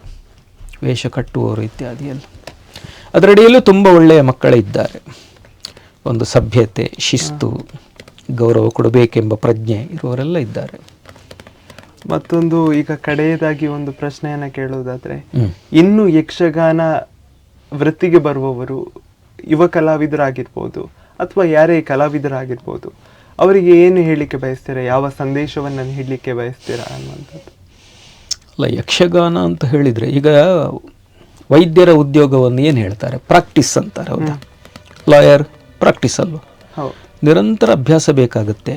ವೇಷ ಕಟ್ಟುವವರು ಇತ್ಯಾದಿ ಎಲ್ಲ ಅದರಡಿಯಲ್ಲೂ ತುಂಬ ಒಳ್ಳೆಯ ಮಕ್ಕಳಿದ್ದಾರೆ. ಒಂದು ಸಭ್ಯತೆ ಶಿಸ್ತು ಗೌರವ ಕೊಡಬೇಕೆಂಬ ಪ್ರಜ್ಞೆ ಇರುವವರೆಲ್ಲ ಇದ್ದಾರೆ. ಮತ್ತೊಂದು ಈಗ ಕಡೆಯದಾಗಿ ಒಂದು ಪ್ರಶ್ನೆಯನ್ನ ಕೇಳುವುದಾದರೆ. ಇನ್ನು ಯಕ್ಷಗಾನ ವೃತ್ತಿಗೆ ಬರುವವರು ಯುವ ಕಲಾವಿದರಾಗಿರ್ಬೋದು ಅಥವಾ ಯಾರೇ ಕಲಾವಿದರಾಗಿರ್ಬೋದು ಅವರಿಗೆ ಏನು ಹೇಳಲಿಕ್ಕೆ ಬಯಸ್ತೀರಾ? ಯಾವ ಸಂದೇಶವನ್ನು ಹೇಳಲಿಕ್ಕೆ ಬಯಸ್ತೀರಾ ಅನ್ನುವಂಥದ್ದು. ಅಲ್ಲ ಯಕ್ಷಗಾನ ಅಂತ ಹೇಳಿದರೆ ಈಗ ವೈದ್ಯರ ಉದ್ಯೋಗವನ್ನು ಏನು ಹೇಳ್ತಾರೆ? ಪ್ರಾಕ್ಟೀಸ್ ಅಂತಾರೆ ಹೌದಾ? ಲಾಯರ್ ಪ್ರಾಕ್ಟೀಸ್ ಅಲ್ವ? ನಿರಂತರ ಅಭ್ಯಾಸ ಬೇಕಾಗುತ್ತೆ.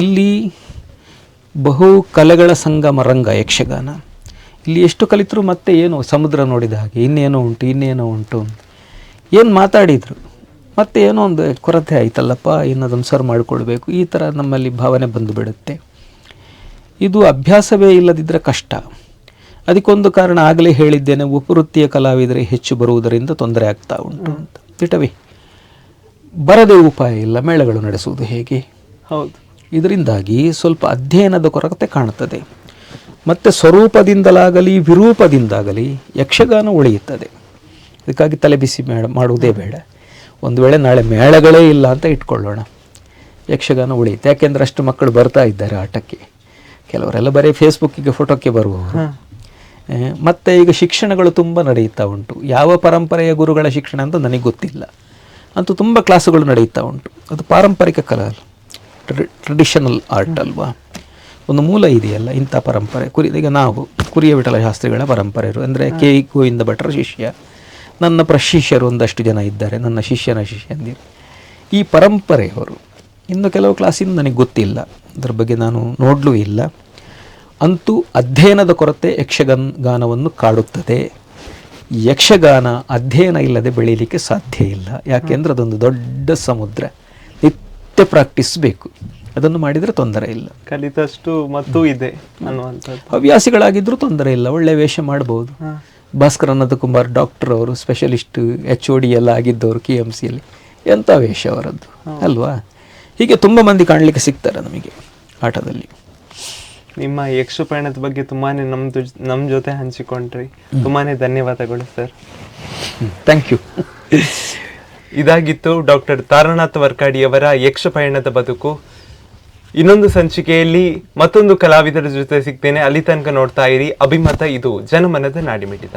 ಇಲ್ಲಿ ಬಹು ಕಲೆಗಳ ಸಂಗಮ ರಂಗ ಯಕ್ಷಗಾನ. ಇಲ್ಲಿ ಎಷ್ಟು ಕಲಿತರೂ ಮತ್ತೆ ಏನು ಸಮುದ್ರ ನೋಡಿದ ಹಾಗೆ ಇನ್ನೇನೋ ಉಂಟು ಇನ್ನೇನೋ ಉಂಟು ಏನು ಮಾತಾಡಿದರು? ಮತ್ತೆ ಏನೋ ಒಂದು ಕೊರತೆ ಆಯ್ತಲ್ಲಪ್ಪ ಇನ್ನದನ್ನು ಸರ್ ಮಾಡಿಕೊಳ್ಬೇಕು ಈ ಥರ ನಮ್ಮಲ್ಲಿ ಭಾವನೆ ಬಂದು ಬಿಡುತ್ತೆ. ಇದು ಅಭ್ಯಾಸವೇ ಇಲ್ಲದಿದ್ದರೆ ಕಷ್ಟ. ಅದಕ್ಕೊಂದು ಕಾರಣ ಆಗಲೇ ಹೇಳಿದ್ದೇನೆ ಉಪವೃತ್ತಿಯ ಕಲಾವಿದರೆ ಹೆಚ್ಚು ಬರುವುದರಿಂದ ತೊಂದರೆ ಆಗ್ತಾ ಉಂಟು ಅಂತ. ತಿಟವೆ ಬರದೇ ಉಪಾಯ ಇಲ್ಲ ಮೇಳಗಳು ನಡೆಸುವುದು ಹೇಗೆ? ಹೌದು. ಇದರಿಂದಾಗಿ ಸ್ವಲ್ಪ ಅಧ್ಯಯನದ ಕೊರತೆ ಕಾಣುತ್ತದೆ. ಮತ್ತು ಸ್ವರೂಪದಿಂದಲಾಗಲಿ ವಿರೂಪದಿಂದಾಗಲಿ ಯಕ್ಷಗಾನ ಉಳಿಯುತ್ತದೆ. ಅದಕ್ಕಾಗಿ ತಲೆ ಬಿಸಿ ಮೇಳ ಮಾಡುವುದೇ ಬೇಡ. ಒಂದು ವೇಳೆ ನಾಳೆ ಮೇಳಗಳೇ ಇಲ್ಲ ಅಂತ ಇಟ್ಕೊಳ್ಳೋಣ. ಯಕ್ಷಗಾನ ಉಳಿಯುತ್ತೆ. ಯಾಕೆಂದರೆ ಅಷ್ಟು ಮಕ್ಕಳು ಬರ್ತಾ ಇದ್ದಾರೆ ಆಟಕ್ಕೆ. ಕೆಲವರೆಲ್ಲ ಬರೀ ಫೇಸ್ಬುಕ್ಕಿಗೆ ಫೋಟೋಕ್ಕೆ ಬರುವವರು. ಮತ್ತು ಈಗ ಶಿಕ್ಷಣಗಳು ತುಂಬ ನಡೆಯುತ್ತಾ ಉಂಟು. ಯಾವ ಪರಂಪರೆಯ ಗುರುಗಳ ಶಿಕ್ಷಣ ಅಂತ ನನಗೆ ಗೊತ್ತಿಲ್ಲ. ಅಂತೂ ತುಂಬ ಕ್ಲಾಸುಗಳು ನಡೆಯುತ್ತಾ ಉಂಟು. ಅದು ಪಾರಂಪರಿಕ ಕಲಾ ಅಲ್ಲ. ಟ್ರೆಡಿಷನಲ್ ಆರ್ಟ್ ಅಲ್ವಾ? ಒಂದು ಮೂಲ ಇದೆಯಲ್ಲ ಇಂಥ ಪರಂಪರೆ. ಕುರಿ ಈಗ ನಾವು ಕುರಿಯ ವಿಠಲ ಶಾಸ್ತ್ರಿಗಳ ಪರಂಪರೆಯರು. ಅಂದರೆ ಕೆ. ಗೋವಿಂದ ಭಟ್ರ ಶಿಷ್ಯ. ನನ್ನ ಪ್ರಶಿಷ್ಯರು ಒಂದಷ್ಟು ಜನ ಇದ್ದಾರೆ. ನನ್ನ ಶಿಷ್ಯನ ಶಿಷ್ಯಂದಿರು. ಈ ಪರಂಪರೆಯವರು ಇನ್ನು ಕೆಲವು ಕ್ಲಾಸಿಂದ ನನಗೆ ಗೊತ್ತಿಲ್ಲ. ಅದ್ರ ಬಗ್ಗೆ ನಾನು ನೋಡಲೂ ಇಲ್ಲ. ಅಂತೂ ಅಧ್ಯಯನದ ಕೊರತೆ ಯಕ್ಷಗನ್ ಗಾನವನ್ನು ಕಾಡುತ್ತದೆ. ಯಕ್ಷಗಾನ ಅಧ್ಯಯನ ಇಲ್ಲದೆ ಬೆಳೀಲಿಕ್ಕೆ ಸಾಧ್ಯ ಇಲ್ಲ. ಯಾಕೆಂದರೆ ಅದೊಂದು ದೊಡ್ಡ ಸಮುದ್ರ. ನಿತ್ಯ ಪ್ರಾಕ್ಟೀಸ್ ಬೇಕು. ಅದನ್ನು ಮಾಡಿದರೆ ತೊಂದರೆ ಇಲ್ಲ. ಕಲಿತಷ್ಟು ಮತ್ತು ಇದೆ ಹವ್ಯಾಸಿಗಳಾಗಿದ್ದರೂ ತೊಂದರೆ ಇಲ್ಲ. ಒಳ್ಳೆ ವೇಷ ಮಾಡ್ಬೋದು. ಭಾಸ್ಕರ ಕುಮಾರ್ ಡಾಕ್ಟರ್ ಅವರು ಸ್ಪೆಷಲಿಸ್ಟ್ ಎಚ್ ಒ ಡಿ ಎಲ್ಲ ಆಗಿದ್ದವರು ಕೆ ಎಂ ಸಿಯಲ್ಲಿ ಎಂಥ ವೇಷ ಅವರದ್ದು. ಅಲ್ವಾ? ಹೀಗೆ ತುಂಬ ಮಂದಿ ಕಾಣಲಿಕ್ಕೆ ಸಿಗ್ತಾರೆ ನಮಗೆ. ಆಟದಲ್ಲಿ. ನಿಮ್ಮ ಯಕ್ಷು ಬಗ್ಗೆ ತುಂಬಾ ನಮ್ಮದು ನಮ್ಮ ಜೊತೆ ಹಂಚಿಕೊಂಡ್ರಿ. ತುಂಬಾ ಧನ್ಯವಾದಗಳು ಸರ್. ಥ್ಯಾಂಕ್ ಯು ಇದಾಗಿತ್ತು ಡಾಕ್ಟರ್ ತಾರನಾಥ್ ವರ್ಕಾಡಿಯವರ ಯಕ್ಷ ಪಯಣದ ಬದುಕು. ಇನ್ನೊಂದು ಸಂಚಿಕೆಯಲ್ಲಿ ಮತ್ತೊಂದು ಕಲಾವಿದರ ಜೊತೆ ಸಿಗ್ತೇನೆ. ಅಲ್ಲಿ ತನಕ ನೋಡ್ತಾ ಇರಿ. ಅಭಿಮತ ಇದು ಜನಮನದ ನಾಡಿಮಿಡಿತ